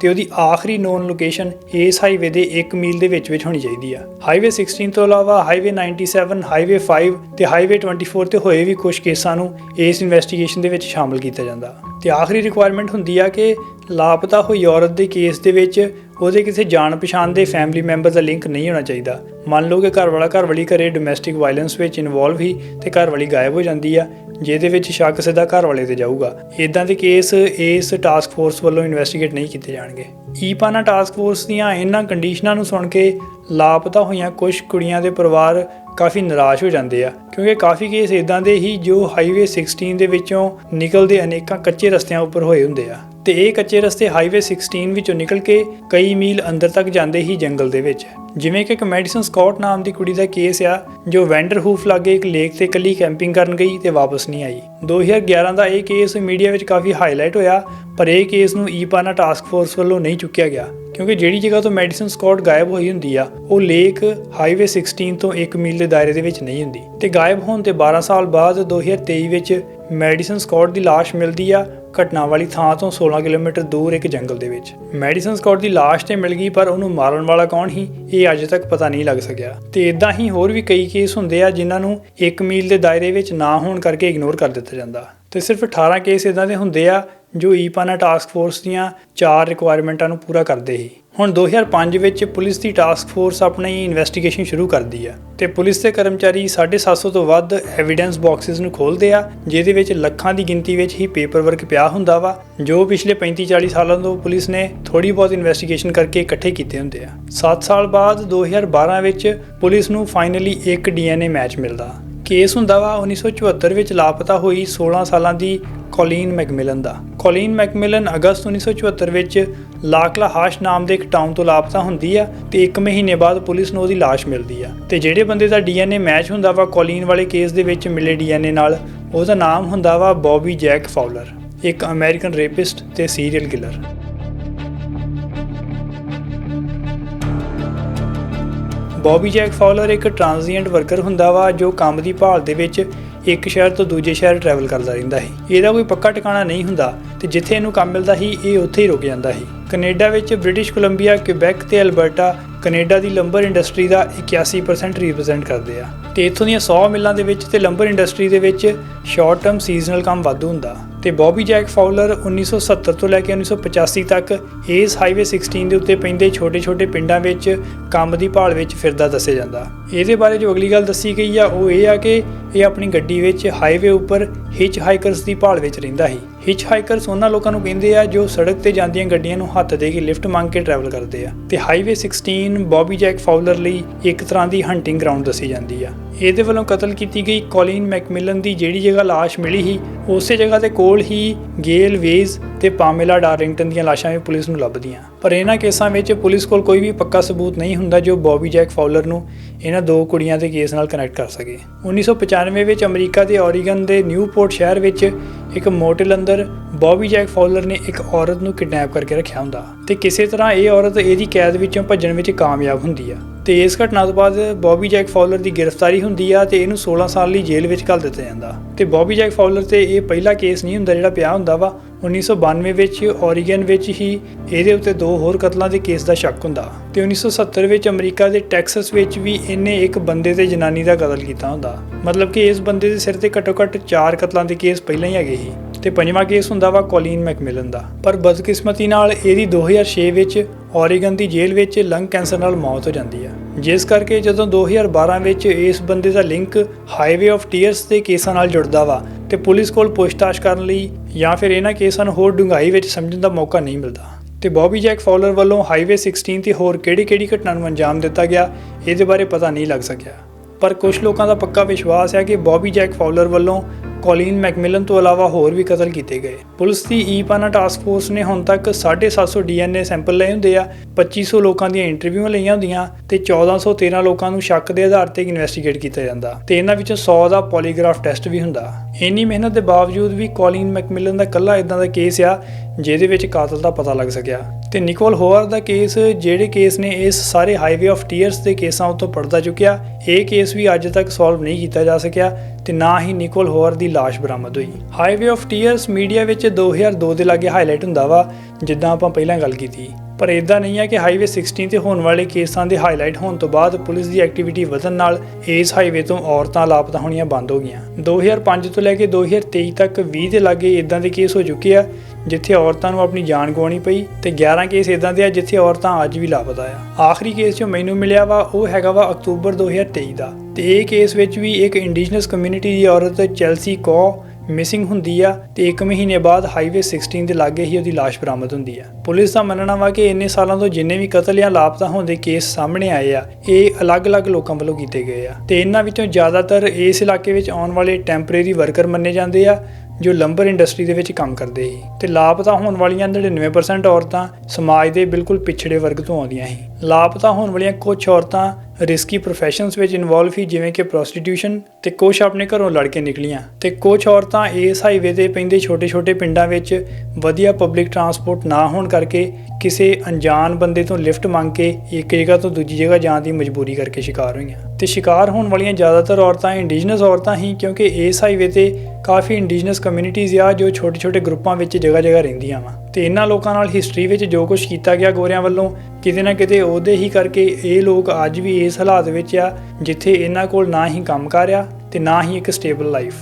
ਤੇ ਉਹਦੀ ਆਖਰੀ ਨੋਨ ਲੋਕੇਸ਼ਨ ਇਸ ਹਾਈਵੇ ਦੇ 1 ਮੀਲ ਦੇ ਵਿੱਚ ਵਿੱਚ ਹੋਣੀ ਚਾਹੀਦੀ ਆ। ਹਾਈਵੇ 16 ਤੋਂ ਇਲਾਵਾ ਹਾਈਵੇ 97 ਹਾਈਵੇ 5 ਤੇ ਹਾਈਵੇ 24 ਤੇ ਹੋਏ ਵੀ ਕੁਝ ਕੇਸਾਂ ਨੂੰ ਇਸ ਇਨਵੈਸਟੀਗੇਸ਼ਨ ਦੇ ਵਿੱਚ ਸ਼ਾਮਲ ਕੀਤਾ ਜਾਂਦਾ। ਤੇ ਆਖਰੀ ਰਿਕੁਆਇਰਮੈਂਟ ਹੁੰਦੀ ਆ ਕਿ ਲਾਪਤਾ ਹੋਈ ਔਰਤ ਦੇ ਕੇਸ ਦੇ ਵਿੱਚ ਉਹਦੇ ਕਿਸੇ ਜਾਣ ਪਛਾਣ ਦੇ ਫੈਮਿਲੀ ਮੈਂਬਰ ਦਾ ਲਿੰਕ ਨਹੀਂ ਹੋਣਾ ਚਾਹੀਦਾ। ਮੰਨ ਲਓ ਕਿ ਘਰ ਵਾਲਾ ਘਰ ਵਾਲੀ ਘਰੇ ਡੋਮੈਸਟਿਕ ਵਾਇਲੈਂਸ ਵਿੱਚ ਇਨਵੋਲਵ ਹੀ ਤੇ ਘਰ ਵਾਲੀ ਗਾਇਬ ਹੋ ਜਾਂਦੀ ਆ, ਜਿਹਦੇ ਵਿੱਚ ਸ਼ੱਕ ਸਿੱਧਾ ਘਰ ਵਾਲੇ ਤੇ ਜਾਊਗਾ। ਇਦਾਂ ਦੇ ਕੇਸ ਇਸ ਟਾਸਕ ਫੋਰਸ ਵੱਲੋਂ ਇਨਵੈਸਟੀਗੇਟ ਨਹੀਂ ਕੀਤੇ ਜਾਣਗੇ। ਈਪਾਨਾ ਟਾਸਕ ਫੋਰਸ ਦੀਆਂ ਇਹਨਾਂ ਕੰਡੀਸ਼ਨਾਂ ਨੂੰ ਸੁਣ ਕੇ ਲਾਪਤਾ ਹੋਈਆਂ ਕੁਝ ਕੁੜੀਆਂ ਦੇ ਪਰਿਵਾਰ ਕਾਫੀ ਨਿਰਾਸ਼ ਹੋ ਜਾਂਦੇ ਆ, ਕਿਉਂਕਿ ਕਾਫੀ ਕੇਸ ਇਦਾਂ ਦੇ ਹੀ ਜੋ ਹਾਈਵੇ 16 ਦੇ ਵਿੱਚੋਂ ਨਿਕਲਦੇ ਅਨੇਕਾਂ ਕੱਚੇ ਰਸਤਿਆਂ ਉੱਪਰ ਹੋਏ ਹੁੰਦੇ ਆ। ਤੇ ਇਹ ਕੱਚੇ ਰਸਤੇ ਹਾਈਵੇ 16 ਵਿੱਚੋਂ ਨਿਕਲ ਕੇ ਕਈ ਮੀਲ ਅੰਦਰ ਤੱਕ ਜਾਂਦੇ ਹੀ ਜੰਗਲ ਦੇ ਵਿੱਚ। ਜਿਵੇਂ ਕਿ ਇੱਕ ਮੈਡੀਸਨ ਸਕਾਟ ਨਾਮ ਦੀ ਕੁੜੀ ਦਾ ਕੇਸ ਆ, ਜੋ ਵੈਂਡਰ ਹੂਫ ਲਾਗੇ ਇੱਕ ਲੇਕ ਤੇ ਇਕੱਲੀ ਕੈਂਪਿੰਗ ਕਰਨ ਗਈ ਤੇ ਵਾਪਸ ਨਹੀਂ ਆਈ। 2011 ਦਾ ਇਹ ਕੇਸ ਮੀਡੀਆ ਵਿੱਚ ਕਾਫੀ ਹਾਈਲਾਈਟ ਹੋਇਆ, ਪਰ ਇਹ ਕੇਸ ਨੂੰ ਈਪਾਨਾ ਟਾਸਕ ਫੋਰਸ ਵੱਲੋਂ ਨਹੀਂ ਚੁੱਕਿਆ ਗਿਆ। ਕਿਉਂਕਿ ਜਿਹੜੀ ਜਗ੍ਹਾ ਤੋਂ ਮੈਡੀਸਨ ਸਕਾਟ ਗਾਇਬ ਹੋਈ ਹੁੰਦੀ ਆ, ਉਹ ਲੇਕ ਹਾਈਵੇ 16 ਤੋਂ 1 ਮੀਲ ਦੇ ਦਾਇਰੇ ਦੇ ਵਿੱਚ ਨਹੀਂ ਹੁੰਦੀ। ਤੇ ਗਾਇਬ ਹੋਣ ਤੇ 12 ਸਾਲ ਬਾਅਦ 2023 ਵਿੱਚ ਮੈਡੀਸਨ ਸਕਾਟ ਦੀ ਲਾਸ਼ ਮਿਲਦੀ ਆ ਘਟਨਾ ਵਾਲੀ ਥਾਂ ਤੋਂ 16 ਕਿਲੋਮੀਟਰ ਦੂਰ ਇੱਕ ਜੰਗਲ ਦੇ ਵਿੱਚ। ਮੈਡੀਸਨ ਸਕਾਟ ਦੀ ਲਾਸ਼ ਤੇ ਮਿਲ ਗਈ, ਪਰ ਉਹਨੂੰ ਮਾਰਨ ਵਾਲਾ ਕੌਣ ਸੀ, ਇਹ ਅੱਜ ਤੱਕ ਪਤਾ ਨਹੀਂ ਲੱਗ ਸਕਿਆ। ਤੇ ਇਦਾਂ ਹੀ ਹੋਰ ਵੀ ਕਈ ਕੇਸ ਹੁੰਦੇ ਆ, ਜਿਨ੍ਹਾਂ ਨੂੰ 1 ਮੀਲ ਦੇ ਦਾਇਰੇ ਵਿੱਚ ਨਾ ਹੋਣ ਕਰਕੇ ਇਗਨੋਰ ਕਰ ਦਿੱਤਾ ਜਾਂਦਾ। ਤੇ ਸਿਰਫ 18 ਕੇਸ ਇਦਾਂ ਦੇ ਹੁੰਦੇ ਆ ਜੋ ਈਪਾਨਾ ਟਾਸਕ ਫੋਰਸ ਦੀਆਂ ਚਾਰ ਰਿਕੁਆਇਰਮੈਂਟਾਂ ਨੂੰ ਪੂਰਾ ਕਰਦੇ ਸੀ। ਹੁਣ 2005 ਵਿੱਚ ਪੁਲਿਸ ਦੀ ਟਾਸਕ ਫੋਰਸ ਆਪਣੀ ਇਨਵੈਸਟੀਗੇਸ਼ਨ ਸ਼ੁਰੂ ਕਰਦੀ ਆ ਤੇ ਪੁਲਿਸ ਦੇ ਕਰਮਚਾਰੀ 750 ਤੋਂ ਵੱਧ ਐਵੀਡੈਂਸ ਬਾਕਸਸ ਨੂੰ ਖੋਲਦੇ ਆ, ਜਿਹਦੇ ਵਿੱਚ ਲੱਖਾਂ ਦੀ ਗਿਣਤੀ ਵਿੱਚ ਹੀ ਪੇਪਰ ਵਰਕ ਪਿਆ ਹੁੰਦਾ ਵਾ, ਜੋ ਪਿਛਲੇ 35-40 ਸਾਲਾਂ ਤੋਂ ਪੁਲਿਸ ਨੇ ਥੋੜੀ ਬਹੁਤ ਇਨਵੈਸਟੀਗੇਸ਼ਨ ਕਰਕੇ ਇਕੱਠੇ ਕੀਤੇ ਹੁੰਦੇ ਆ। 7 ਸਾਲ ਬਾਅਦ 2012 ਵਿੱਚ ਪੁਲਿਸ ਨੂੰ ਫਾਈਨਲੀ ਇੱਕ ਡੀਐਨਏ ਮੈਚ ਮਿਲਦਾ। ਕੇਸ ਹੁੰਦਾ ਵਾ 1974 ਵਿੱਚ ਲਾਪਤਾ ਹੋਈ 16 ਸਾਲਾਂ ਦੀ ਕੋਲੀਨ ਮੈਕਮਿਲਨ ਦਾ। ਕੋਲੀਨ ਮੈਕਮਿਲਨ ਅਗਸਤ 1974 ਵਿੱਚ ਲਾਕਲਾਹਾਸ਼ ਨਾਮ ਦੇ ਇੱਕ ਟਾਊਨ ਤੋਂ ਲਾਪਤਾ ਹੁੰਦੀ ਆ ਤੇ 1 ਮਹੀਨੇ ਬਾਅਦ ਪੁਲਿਸ ਨੂੰ ਉਹਦੀ ਲਾਸ਼ ਮਿਲਦੀ ਆ। ਤੇ ਜਿਹੜੇ ਬੰਦੇ ਦਾ ਡੀਐਨਏ ਮੈਚ ਹੁੰਦਾ ਵਾ ਕੋਲੀਨ ਵਾਲੇ ਕੇਸ ਦੇ ਵਿੱਚ ਮਿਲੇ ਡੀਐਨਏ ਨਾਲ, ਉਹਦਾ ਨਾਮ ਹੁੰਦਾ ਵਾ ਬੌਬੀ ਜੈਕ ਫਾਉਲਰ ਇੱਕ ਅਮਰੀਕਨ ਰੇਪਿਸਟ ਤੇ serial killer. Bobby Jack Fowler ਇੱਕ ਟ੍ਰਾਂਜ਼ੀਐਂਟ ਵਰਕਰ ਹੁੰਦਾ ਵਾ, ਜੋ ਕੰਮ ਦੀ ਭਾਲ ਦੇ ਵਿੱਚ ਇੱਕ ਸ਼ਹਿਰ ਤੋਂ ਦੂਜੇ ਸ਼ਹਿਰ ਟਰੈਵਲ ਕਰਦਾ ਰਹਿੰਦਾ ਸੀ। ਇਹਦਾ ਕੋਈ ਪੱਕਾ ਟਿਕਾਣਾ ਨਹੀਂ ਹੁੰਦਾ ਤੇ ਜਿੱਥੇ ਇਹਨੂੰ ਕੰਮ ਮਿਲਦਾ ਸੀ, ਇਹ ਉੱਥੇ ਹੀ ਰੁਕ ਜਾਂਦਾ ਸੀ। ਕੈਨੇਡਾ ਵਿੱਚ ਬ੍ਰਿਟਿਸ਼ ਕੋਲੰਬੀਆ ਕਿਬੈਕ ਤੇ ਅਲਬਰਟਾ ਕੈਨੇਡਾ ਦੀ ਲੰਬਰ ਇੰਡਸਟਰੀ ਦਾ 81% ਰਿਪਰੈਜ਼ੈਂਟ ਕਰਦੇ ਆ। ਤੇ ਇੱਥੋਂ ਦੀਆਂ 100 ਮਿਲਾਂ ਦੇ ਵਿੱਚ ਤੇ ਲੰਬਰ ਇੰਡਸਟਰੀ ਦੇ ਵਿੱਚ ਸ਼ਾਰਟ ਟਰਮ ਸੀਜ਼ਨਲ ਕੰਮ ਵਾਧੂ ਹੁੰਦਾ। ਤੇ ਬੌਬੀ ਜੈਕ ਫਾਉਲਰ 1970 ਤੋਂ ਲੈ ਕੇ 1985 ਤੱਕ ਇਸ ਹਾਈਵੇ 16 ਦੇ ਉੱਤੇ ਪੈਂਦੇ ਛੋਟੇ-ਛੋਟੇ ਪਿੰਡਾਂ ਵਿੱਚ ਕੰਮ ਦੀ ਭਾਲ ਵਿੱਚ ਫਿਰਦਾ ਦੱਸਿਆ ਜਾਂਦਾ। ਇਹਦੇ ਬਾਰੇ ਜੋ ਅਗਲੀ ਗੱਲ ਦੱਸੀ ਗਈ ਆ, ਉਹ ਇਹ ਆ ਕਿ ਇਹ ਆਪਣੀ ਗੱਡੀ ਵਿੱਚ ਹਾਈਵੇ ਉੱਪਰ ਹਿਚ ਹਾਈਕਰਸ ਦੀ ਭਾਲ ਵਿੱਚ ਰਹਿੰਦਾ ਸੀ। ਹਿਚ ਹਾਈਕਰਸ ਉਹਨਾਂ ਲੋਕਾਂ ਨੂੰ ਕਹਿੰਦੇ ਆ ਜੋ ਸੜਕ ਤੇ ਜਾਂਦੀਆਂ ਗੱਡੀਆਂ ਨੂੰ ਹੱਥ ਦੇ ਕੇ ਲਿਫਟ ਮੰਗ ਕੇ ਟਰੈਵਲ ਕਰਦੇ ਆ। ਤੇ ਹਾਈਵੇ 16 ਬੌਬੀ ਜੈਕ ਫਾਉਲਰ ਲਈ ਇੱਕ ਤਰ੍ਹਾਂ ਦੀ ਹੰਟਿੰਗ ਗਰਾਊਂਡ ਦੱਸੀ ਜਾਂਦੀ ਆ। ਇਹਦੇ ਵੱਲੋਂ ਕਤਲ ਕੀਤੀ ਗਈ ਕੋਲਿਨ ਮੈਕਮਿਲਨ ਦੀ ਜਿਹੜੀ ਜਗ੍ਹਾ ਲਾਸ਼ ਮਿਲੀ ਸੀ, ਉਸੇ ਜਗ੍ਹਾ 'ਤੇ ਕੋਲ ਕੋਲ ਹੀ ਗੇਲ, ਵੇਜ਼ ਤੇ ਪਾਮੇਲਾ ਡਾਰਲਿੰਗਟਨ ਦੀਆਂ ਲਾਸ਼ਾਂ ਵੀ ਪੁਲਿਸ ਨੂੰ ਲੱਭਦੀਆਂ। ਪਰ ਇਹਨਾਂ ਕੇਸਾਂ ਵਿੱਚ ਪੁਲਿਸ ਕੋਲ ਕੋਈ ਵੀ ਪੱਕਾ ਸਬੂਤ ਨਹੀਂ ਹੁੰਦਾ ਜੋ ਬੌਬੀ ਜੈਕ ਫਾਉਲਰ ਨੂੰ ਇਹਨਾਂ ਦੋ ਕੁੜੀਆਂ ਦੇ ਕੇਸ ਨਾਲ ਕਨੈਕਟ ਕਰ ਸਕੇ। 1995 ਵਿੱਚ ਅਮਰੀਕਾ ਦੇ ਓਰੀਗਨ ਦੇ ਨਿਊਪੋਰਟ ਸ਼ਹਿਰ ਵਿੱਚ ਇੱਕ ਮੋਟਲ ਅੰਦਰ ਬੌਬੀ ਜੈਕ ਫਾਉਲਰ ਨੇ ਇੱਕ ਔਰਤ ਨੂੰ ਕਿਡਨੈਪ ਕਰਕੇ ਰੱਖਿਆ ਹੁੰਦਾ ਤੇ ਕਿਸੇ ਤਰ੍ਹਾਂ ਇਹ ਔਰਤ ਇਹਦੀ ਕੈਦ ਵਿੱਚੋਂ ਭੱਜਣ ਵਿੱਚ ਕਾਮਯਾਬ ਹੁੰਦੀ ਆ। ਤੇ ਇਸ ਘਟਨਾ ਤੋਂ ਬਾਅਦ ਬੌਬੀ ਜੈਕ ਫਾਉਲਰ ਦੀ ਗ੍ਰਿਫਤਾਰੀ ਹੁੰਦੀ ਆ ਤੇ ਇਹਨੂੰ 16 ਸਾਲ ਲਈ ਜੇਲ੍ਹ ਵਿੱਚ ਘੱਲ ਦਿੱਤਾ ਜਾਂਦਾ। ਤੇ ਬੌਬੀ ਜੈਕ ਫਾਉਲਰ ਤੇ ਇਹ ਪਹਿਲਾ ਕੇਸ ਨਹੀਂ ਹੁੰਦਾ ਜਿਹੜਾ ਪਿਆ ਹੁੰਦਾ ਵਾ 1992 ਵਿੱਚ ਓਰੀਗਨ ਵਿੱਚ ਹੀ ਇਹਦੇ ਉੱਤੇ ਦੋ ਹੋਰ ਕਤਲਾਂ ਦੇ ਕੇਸ ਦਾ ਸ਼ੱਕ ਹੁੰਦਾ। ਤੇ 1970 ਵਿੱਚ ਅਮਰੀਕਾ ਦੇ ਟੈਕਸਸ ਵਿੱਚ ਵੀ ਇਹਨੇ ਇੱਕ ਬੰਦੇ ਤੇ ਜਨਾਨੀ ਦਾ ਕਤਲ ਕੀਤਾ ਹੁੰਦਾ। ਮਤਲਬ ਕਿ ਇਸ ਬੰਦੇ ਦੇ ਸਿਰ ਤੇ ਘੱਟੋ ਘੱਟ 4 ਕਤਲਾਂ ਦੇ ਕੇਸ ਪਹਿਲਾਂ ਹੀ ਹੈਗੇ ਸੀ। ਤੇ ਪੰਜਵਾਂ ਕੇਸ ਹੁੰਦਾ ਵਾ ਕੋਲਿਨ ਮੈਕਮਿਲਨ ਦਾ। ਪਰ ਬਦਕਿਸਮਤੀ ਨਾਲ ਇਹਦੀ 2006 ਵਿੱਚ ਔਰੀਗਨ ਦੀ ਜੇਲ੍ਹ ਵਿੱਚ ਲੰਗ ਕੈਂਸਰ ਨਾਲ ਮੌਤ ਹੋ ਜਾਂਦੀ ਆ। ਜਿਸ ਕਰਕੇ ਜਦੋਂ 2012 ਵਿੱਚ ਇਸ ਬੰਦੇ ਦਾ ਲਿੰਕ ਹਾਈਵੇ ਆਫ ਟੀਅਰਸ ਦੇ ਕੇਸਾਂ ਨਾਲ ਜੁੜਦਾ ਵਾ ਤੇ ਪੁਲਿਸ ਕੋਲ ਪੁੱਛਤਾਛ ਕਰਨ ਲਈ ਜਾਂ ਫਿਰ ਇਹਨਾਂ ਕੇਸਾਂ ਨੂੰ ਹੋਰ ਡੂੰਘਾਈ ਵਿੱਚ ਸਮਝਣ ਦਾ ਮੌਕਾ ਨਹੀਂ ਮਿਲਦਾ। ਤੇ ਬੌਬੀ ਜੈਕ ਫਾਉਲਰ ਵੱਲੋਂ ਹਾਈਵੇ 16 ਤੇ ਹੋਰ ਕਿਹੜੀ-ਕਿਹੜੀ ਘਟਨਾ ਨੂੰ ਅੰਜਾਮ ਦਿੱਤਾ ਗਿਆ, ਇਹਦੇ ਬਾਰੇ ਪਤਾ ਨਹੀਂ ਲੱਗ ਸਕਿਆ। ਪਰ ਕੁਝ ਲੋਕਾਂ ਦਾ ਪੱਕਾ ਵਿਸ਼ਵਾਸ ਹੈ ਕਿ ਬੌਬੀ ਜੈਕ ਫਾਉਲਰ ਵੱਲੋਂ ਕੋਲਿਨ ਮੈਕਮਿਲਨ ਤੋਂ ਇਲਾਵਾ ਹੋਰ ਵੀ ਕਤਲ ਕੀਤੇ ਗਏ। ਪੁਲਿਸ ਦੀ ਈਪਾਨਾ ਟਾਸਕ ਫੋਰਸ ਨੇ ਹੁਣ ਤੱਕ 750 ਡੀਐਨਏ ਸੈਂਪਲ ਲਏ ਹੁੰਦੇ ਆ 2500 ਲੋਕਾਂ ਦੀਆਂ ਇੰਟਰਵਿਊਆਂ ਲਈਆਂ ਹੁੰਦੀਆਂ ਤੇ 1413 ਲੋਕਾਂ ਨੂੰ ਸ਼ੱਕ ਦੇ ਆਧਾਰ ਤੇ ਇਨਵੈਸਟੀਗੇਟ ਕੀਤਾ ਜਾਂਦਾ। ਤੇ ਇਹਨਾਂ ਵਿੱਚੋਂ 100 ਦਾ ਪੋਲੀਗ੍ਰਾਫ ਟੈਸਟ ਵੀ ਹੁੰਦਾ। ਇੰਨੀ ਮਿਹਨਤ ਦੇ ਬਾਵਜੂਦ ਵੀ ਕੋਲਿਨ ਮੈਕਮਿਲਨ ਦਾ ਕੱਲਾ ਇਦਾਂ ਦਾ ਕੇਸ ਆ, ਜਿਹਦੇ ਵਿੱਚ ਕਾਤਲ ਦਾ ਪਤਾ ਲੱਗ ਸਕਿਆ। ਤੇ ਨਿਕੋਲ ਹੋਵਰ ਦਾ ਕੇਸ, ਜਿਹੜੇ ਕੇਸ ਨੇ ਇਸ ਸਾਰੇ ਹਾਈਵੇ ਆਫ ਟੀਅਰਸ ਦੇ ਕੇਸਾਂ ਉਤੋਂ ਪਰਦਾ ਚੁੱਕਿਆ, ਇਹ ਕੇਸ ਵੀ ਅੱਜ ਤੱਕ ਸੋਲਵ ਨਹੀਂ ਕੀਤਾ ਜਾ ਸਕਿਆ ਤੇ ਨਾ ਹੀ ਨਿਕੋਲ ਹੋਰ ਦੀ ਲਾਸ਼ ਬਰਾਮਦ ਹੋਈ। ਹਾਈਵੇ ਆਫ ਟੀਅਰਸ ਮੀਡੀਆ ਵਿੱਚ 2002 ਦੇ ਲਾਗੇ ਹਾਈਲਾਈਟ ਹੁੰਦਾ ਵਾ, ਜਿੱਦਾਂ ਆਪਾਂ ਪਹਿਲਾਂ ਗੱਲ ਕੀਤੀ। ਪਰ ਇਦਾਂ ਨਹੀਂ ਹੈ ਕਿ ਹਾਈਵੇ 16 ਤੇ ਹੋਣ ਵਾਲੇ ਕੇਸਾਂ ਦੇ ਹਾਈਲਾਈਟ ਹੋਣ ਤੋਂ ਬਾਅਦ ਪੁਲਿਸ ਦੀ ਐਕਟੀਵਿਟੀ ਵਧਣ ਨਾਲ ਇਸ ਹਾਈਵੇ ਤੋਂ ਔਰਤਾਂ ਲਾਪਤਾ ਹੋਣੀਆਂ ਬੰਦ ਹੋ ਗਈਆਂ। 2005 ਤੋਂ ਲੈ ਕੇ 2023 ਤੱਕ 20 ਦੇ ਲਾਗੇ ਇਦਾਂ ਦੇ ਕੇਸ ਹੋ ਚੁੱਕੇ ਆ ਜਿੱਥੇ ਔਰਤਾਂ ਨੂੰ ਆਪਣੀ ਜਾਨ ਗਵਾਉਣੀ ਪਈ ਤੇ 11 ਕੇਸ ਇਦਾਂ ਦੇ ਆ ਜਿੱਥੇ ਔਰਤਾਂ ਅੱਜ ਵੀ ਲਾਪਤਾ ਆ। ਆਖਰੀ ਕੇਸ ਜੋ ਮੈਨੂੰ ਮਿਲਿਆ ਵਾ, ਉਹ ਹੈਗਾ ਵਾ ਅਕਤੂਬਰ 2023 ਦਾ। ਤੇ ਇਹ ਕੇਸ ਵਿੱਚ ਵੀ ਇੱਕ ਇੰਡੀਜਨਸ ਕਮਿਊਨਿਟੀ ਦੀ ਔਰਤ ਚੈਲਸੀ ਕੋ ਮਿਸਿੰਗ ਹੁੰਦੀ ਆ ਤੇ 1 ਮਹੀਨੇ ਬਾਅਦ ਹਾਈਵੇ 16 ਦੇ ਲਾਗੇ ਹੀ ਉਹਦੀ ਲਾਸ਼ ਬਰਾਮਦ ਹੁੰਦੀ ਆ। ਪੁਲਿਸ ਦਾ ਮੰਨਣਾ ਵਾ ਕਿ ਇੰਨੇ ਸਾਲਾਂ ਤੋਂ ਜਿੰਨੇ ਵੀ ਕਤਲ ਜਾਂ ਲਾਪਤਾ ਹੋਣ ਦੇ ਕੇਸ ਸਾਹਮਣੇ ਆਏ ਆ, ਇਹ ਅਲੱਗ-ਅਲੱਗ ਲੋਕਾਂ ਵੱਲੋਂ ਕੀਤੇ ਗਏ ਆ। ਤੇ ਇਹਨਾਂ ਵਿੱਚੋਂ ਜ਼ਿਆਦਾਤਰ ਇਸ ਇਲਾਕੇ ਵਿੱਚ ਆਉਣ ਵਾਲੇ ਟੈਂਪਰੇਰੀ ਵਰਕਰ ਮੰਨੇ ਜਾਂਦੇ ਆ ਜੋ ਲੰਬਰ ਇੰਡਸਟਰੀ ਦੇ ਵਿੱਚ ਕੰਮ ਕਰਦੇ ਸੀ। ਤੇ ਲਾਪਤਾ ਹੋਣ ਵਾਲੀਆਂ 99% ਔਰਤਾਂ ਸਮਾਜ ਦੇ ਬਿਲਕੁਲ ਪਿਛੜੇ ਵਰਗ ਤੋਂ ਆਉਂਦੀਆਂ ਸੀ। ਲਾਪਤਾ ਹੋਣ ਵਾਲੀਆਂ ਕੁਝ ਔਰਤਾਂ ਰਿਸਕੀ ਪ੍ਰੋਫੈਸ਼ਨਸ ਵਿੱਚ ਇਨਵੋਲਵ ਸੀ, ਜਿਵੇਂ ਕਿ ਪ੍ਰੋਸਟੀਟਿਊਸ਼ਨ ਤੇ ਕੁਝ ਆਪਣੇ ਘਰੋਂ ਲੜ ਕੇ ਨਿਕਲੀਆਂ। ਤੇ ਕੁਝ ਔਰਤਾਂ ਇਸ ਹਾਈਵੇ ਤੇ ਪੈਂਦੇ ਛੋਟੇ-ਛੋਟੇ ਪਿੰਡਾਂ ਵਿੱਚ ਵਧੀਆ ਪਬਲਿਕ ਟਰਾਂਸਪੋਰਟ ਨਾ ਹੋਣ ਕਰਕੇ ਕਿਸੇ ਅਣਜਾਣ ਬੰਦੇ ਤੋਂ ਲਿਫਟ ਮੰਗ ਕੇ ਇੱਕ ਜਗ੍ਹਾ ਤੋਂ ਦੂਜੀ ਜਗ੍ਹਾ ਜਾਣ ਦੀ ਮਜਬੂਰੀ ਕਰਕੇ ਸ਼ਿਕਾਰ ਹੋਈਆਂ। ਤੇ ਸ਼ਿਕਾਰ ਹੋਣ ਵਾਲੀਆਂ ਜ਼ਿਆਦਾਤਰ ਔਰਤਾਂ ਇੰਡੀਜਨਸ ਔਰਤਾਂ ਹੀ, ਕਿਉਂਕਿ ਇਸ ਹਾਈਵੇ ਤੇ ਕਾਫੀ ਇੰਡੀਜਨਸ ਕਮਿਊਨਿਟੀਜ਼ ਆ ਜੋ ਛੋਟੇ-ਛੋਟੇ ਗਰੁੱਪਾਂ ਵਿੱਚ ਜਗ੍ਹਾ-ਜਗ੍ਹਾ ਰਹਿੰਦੀਆਂ ਵਾ। ਤੇ ਇਹਨਾਂ ਲੋਕਾਂ ਨਾਲ ਹਿਸਟਰੀ ਵਿੱਚ ਜੋ ਕੁਝ ਕੀਤਾ ਗਿਆ ਗੋਰਿਆਂ ਵੱਲੋਂ, ਕਿਤੇ ਨਾ ਕਿਤੇ ਉਹਦੇ ਹੀ ਕਰਕੇ ਇਹ ਲੋਕ ਅੱਜ ਵੀ ਇਸ ਹਾਲਾਤ ਵਿੱਚ ਆ, ਜਿੱਥੇ ਇਹਨਾਂ ਕੋਲ ਨਾ ਹੀ ਕੰਮ ਕਰ ਆ ਤੇ ਨਾ ਹੀ ਇੱਕ ਸਟੇਬਲ ਲਾਈਫ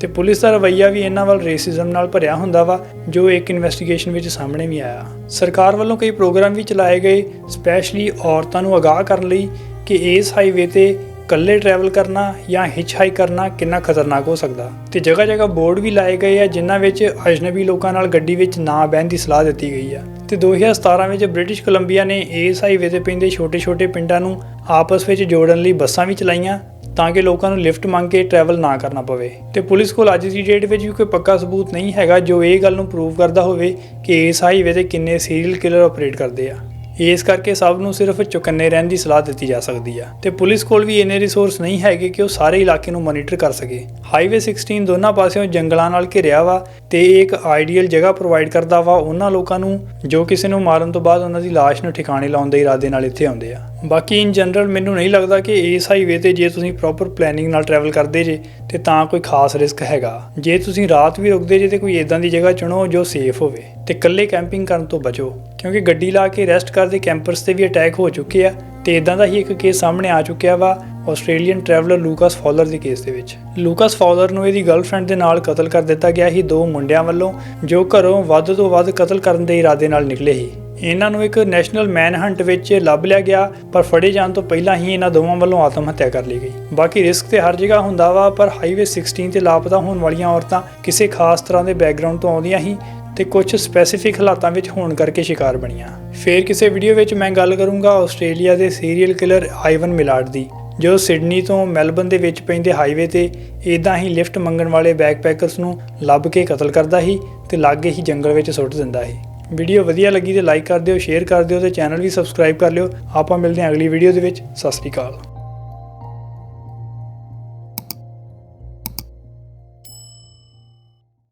ਤੇ ਪੁਲਿਸ ਦਾ ਰਵੱਈਆ ਵੀ ਇਹਨਾਂ ਵੱਲ ਰੇਸਿਜ਼ਮ ਨਾਲ ਭਰਿਆ ਹੁੰਦਾ ਵਾ, ਜੋ ਇੱਕ ਇਨਵੈਸਟੀਗੇਸ਼ਨ ਵਿੱਚ ਸਾਹਮਣੇ ਵੀ ਆਇਆ। ਸਰਕਾਰ ਵੱਲੋਂ ਕਈ ਪ੍ਰੋਗਰਾਮ ਵੀ ਚਲਾਏ ਗਏ ਸਪੈਸ਼ਲੀ ਔਰਤਾਂ ਨੂੰ ਅਗਾਹ ਕਰਨ ਲਈ ਕਿ ਇਸ ਹਾਈਵੇ ਤੇ ਇਕੱਲੇ ਟਰੈਵਲ ਕਰਨਾ ਜਾਂ ਹਿਚ ਹਾਈਕ ਕਰਨਾ ਕਿੰਨਾ ਖਤਰਨਾਕ ਹੋ ਸਕਦਾ? ਤੇ ਜਗ੍ਹਾ ਜਗ੍ਹਾ ਬੋਰਡ ਵੀ ਲਾਏ ਗਏ ਆ, ਜਿਨ੍ਹਾਂ ਵਿੱਚ ਅਜਨਬੀ ਲੋਕਾਂ ਨਾਲ ਗੱਡੀ ਵਿੱਚ ਨਾ ਬਹਿਣ ਦੀ ਸਲਾਹ ਦਿੱਤੀ ਗਈ ਆ। ਤੇ 2017 ਵਿੱਚ ਬ੍ਰਿਟਿਸ਼ ਕੋਲੰਬੀਆ ਨੇ ਇਸ ਹਾਈਵੇ ਤੇ ਪੈਂਦੇ ਛੋਟੇ-ਛੋਟੇ ਪਿੰਡਾਂ ਨੂੰ ਆਪਸ ਵਿੱਚ ਜੋੜਨ ਲਈ ਬੱਸਾਂ ਵੀ ਚਲਾਈਆਂ ਤਾਂ ਕਿ ਲੋਕਾਂ ਨੂੰ ਲਿਫਟ ਮੰਗ ਕੇ ਟਰੈਵਲ ਨਾ ਕਰਨਾ ਪਵੇ। ਤੇ ਪੁਲਿਸ ਕੋਲ ਅੱਜ ਦੀ ਡੇਟ ਵਿੱਚ ਵੀ ਕੋਈ ਪੱਕਾ ਸਬੂਤ ਨਹੀਂ ਹੈਗਾ ਜੋ ਇਹ ਗੱਲ ਨੂੰ ਪ੍ਰੂਵ ਕਰਦਾ ਹੋਵੇ ਕਿ ਇਸ ਹਾਈਵੇ ਤੇ ਕਿੰਨੇ ਸੀਰੀਅਲ ਕਿਲਰ ਆਪਰੇਟ ਕਰਦੇ ਆ। ਇਸ ਕਰਕੇ ਸਭ ਨੂੰ ਸਿਰਫ ਚੁਕੰਨੇ ਰਹਿਣ ਦੀ ਸਲਾਹ ਦਿੱਤੀ ਜਾ ਸਕਦੀ ਆ। ਤੇ ਪੁਲਿਸ ਕੋਲ ਵੀ ਇੰਨੇ ਰਿਸੋਰਸ ਨਹੀਂ ਹੈਗੇ ਕਿ ਉਹ ਸਾਰੇ ਇਲਾਕੇ ਨੂੰ ਮੋਨੀਟਰ ਕਰ ਸਕੇ। ਹਾਈਵੇ 16 ਦੋਨਾਂ ਪਾਸਿਓਂ ਜੰਗਲਾਂ ਨਾਲ ਘਿਰਿਆ ਵਾ ਤੇ ਇਹ ਇੱਕ ਆਈਡੀਅਲ ਜਗ੍ਹਾ ਪ੍ਰੋਵਾਈਡ ਕਰਦਾ ਵਾ ਉਹਨਾਂ ਲੋਕਾਂ ਨੂੰ ਜੋ ਕਿਸੇ ਨੂੰ ਮਾਰਨ ਤੋਂ ਬਾਅਦ ਉਹਨਾਂ ਦੀ ਲਾਸ਼ ਨੂੰ ਠਿਕਾਣੇ ਲਾਉਣ ਦੇ ਇਰਾਦੇ ਨਾਲ ਇੱਥੇ ਆਉਂਦੇ ਆ। ਬਾਕੀ ਇਨ ਜਨਰਲ ਮੈਨੂੰ ਨਹੀਂ ਲੱਗਦਾ ਕਿ ਇਸ ਹਾਈਵੇ ਤੇ ਜੇ ਤੁਸੀਂ ਪ੍ਰੋਪਰ ਪਲੈਨਿੰਗ ਨਾਲ ਟਰੈਵਲ ਕਰਦੇ ਜੇ ਤੇ ਤਾਂ ਕੋਈ ਖਾਸ ਰਿਸਕ ਹੈਗਾ। ਜੇ ਤੁਸੀਂ ਰਾਤ ਵੀ ਰੁਕਦੇ ਜੇ ਤੇ ਕੋਈ ਇਦਾਂ ਦੀ ਜਗ੍ਹਾ ਚੁਣੋ ਜੋ ਸੇਫ ਹੋਵੇ ਤੇ ਇਕੱਲੇ ਕੈਂਪਿੰਗ ਕਰਨ ਤੋਂ ਬਚੋ। ਕਿਉਂਕਿ ਗੱਡੀ ਲਾ ਕੇ ਰੈਸਟ ਕਰਦੇ ਕੈਂਪਰਸ ਤੇ ਵੀ ਅਟੈਕ ਹੋ ਚੁੱਕੇ ਆ ਤੇ ਇਦਾਂ ਦਾ ਹੀ ਇੱਕ ਕੇਸ ਸਾਹਮਣੇ ਆ ਚੁੱਕਿਆ ਵਾ ਆਸਟ੍ਰੇਲੀਅਨ ਟਰੈਵਲਰ ਲੂਕਾਸ ਫਾਲਰ ਦੇ ਕੇਸ ਦੇ ਵਿੱਚ। ਲੂਕਾਸ ਫਾਲਰ ਨੂੰ ਇਹਦੀ ਗਰਲਫ੍ਰੈਂਡ ਦੇ ਨਾਲ ਕਤਲ ਕਰ ਦਿੱਤਾ ਗਿਆ ਸੀ ਦੋ ਮੁੰਡਿਆਂ ਵੱਲੋਂ, ਜੋ ਘਰੋਂ ਵੱਧ ਤੋਂ ਵੱਧ ਕਤਲ ਕਰਨ ਦੇ ਇਰਾਦੇ ਨਾਲ ਨਿਕਲੇ ਸੀ। ਇਹਨਾਂ ਨੂੰ ਇੱਕ ਨੈਸ਼ਨਲ ਮੈਨ ਹੰਟ ਵਿੱਚ ਲੱਭ ਲਿਆ ਗਿਆ, ਪਰ ਫੜੇ ਜਾਣ ਤੋਂ ਪਹਿਲਾਂ ਹੀ ਇਹਨਾਂ ਦੋਵਾਂ ਵੱਲੋਂ ਆਤਮ ਹੱਤਿਆ ਕਰ ਲਈ ਗਈ। ਬਾਕੀ ਰਿਸਕ ਤੇ ਹਰ ਜਗ੍ਹਾ ਹੁੰਦਾ ਵਾ, ਪਰ ਹਾਈਵੇ 16 ਤੇ ਲਾਪਤਾ ਹੋਣ ਵਾਲੀਆਂ ਔਰਤਾਂ ਕਿਸੇ ਖਾਸ ਤਰ੍ਹਾਂ ਦੇ ਬੈਕਗ੍ਰਾਉਂਡ ਤੋਂ ਆਉਂਦੀਆਂ ਹੀ ਤੇ ਕੁਝ ਸਪੈਸੀਫਿਕ ਹਾਲਾਤਾਂ ਵਿੱਚ ਹੋਣ ਕਰਕੇ ਸ਼ਿਕਾਰ ਬਣੀਆਂ। ਫੇਰ ਕਿਸੇ ਵੀਡੀਓ ਵਿੱਚ ਮੈਂ ਗੱਲ ਕਰੂੰਗਾ ਆਸਟ੍ਰੇਲੀਆ ਦੇ ਸੀਰੀਅਲ ਕਿਲਰ ਆਈਵਨ ਮਿਲਾਰਡ ਦੀ, ਜੋ ਸਿਡਨੀ ਤੋਂ ਮੈਲਬਨ ਦੇ ਵਿੱਚ ਪੈਂਦੇ ਹਾਈਵੇ ਤੇ ਇਦਾਂ ਹੀ ਲਿਫਟ ਮੰਗਣ ਵਾਲੇ ਬੈਕਪੈਕਰਸ ਨੂੰ ਲੱਭ ਕੇ ਕਤਲ ਕਰਦਾ ਸੀ ਤੇ ਲਾਗੇ ਹੀ ਜੰਗਲ ਵਿੱਚ ਸੁੱਟ ਦਿੰਦਾ ਸੀ। ਵੀਡੀਓ ਵਧੀਆ ਲੱਗੀ ਤੇ ਲਾਈਕ ਕਰ ਦਿਓ ਸ਼ੇਅਰ ਕਰ ਦਿਓ ਤੇ ਚੈਨਲ ਵੀ ਸਬਸਕ੍ਰਾਈਬ ਕਰ ਲਿਓ। ਆਪਾਂ ਮਿਲਦੇ ਹਾਂ ਅਗਲੀ ਵੀਡੀਓ ਦੇ ਵਿੱਚ। ਸਤਿ ਸ੍ਰੀ ਅਕਾਲ।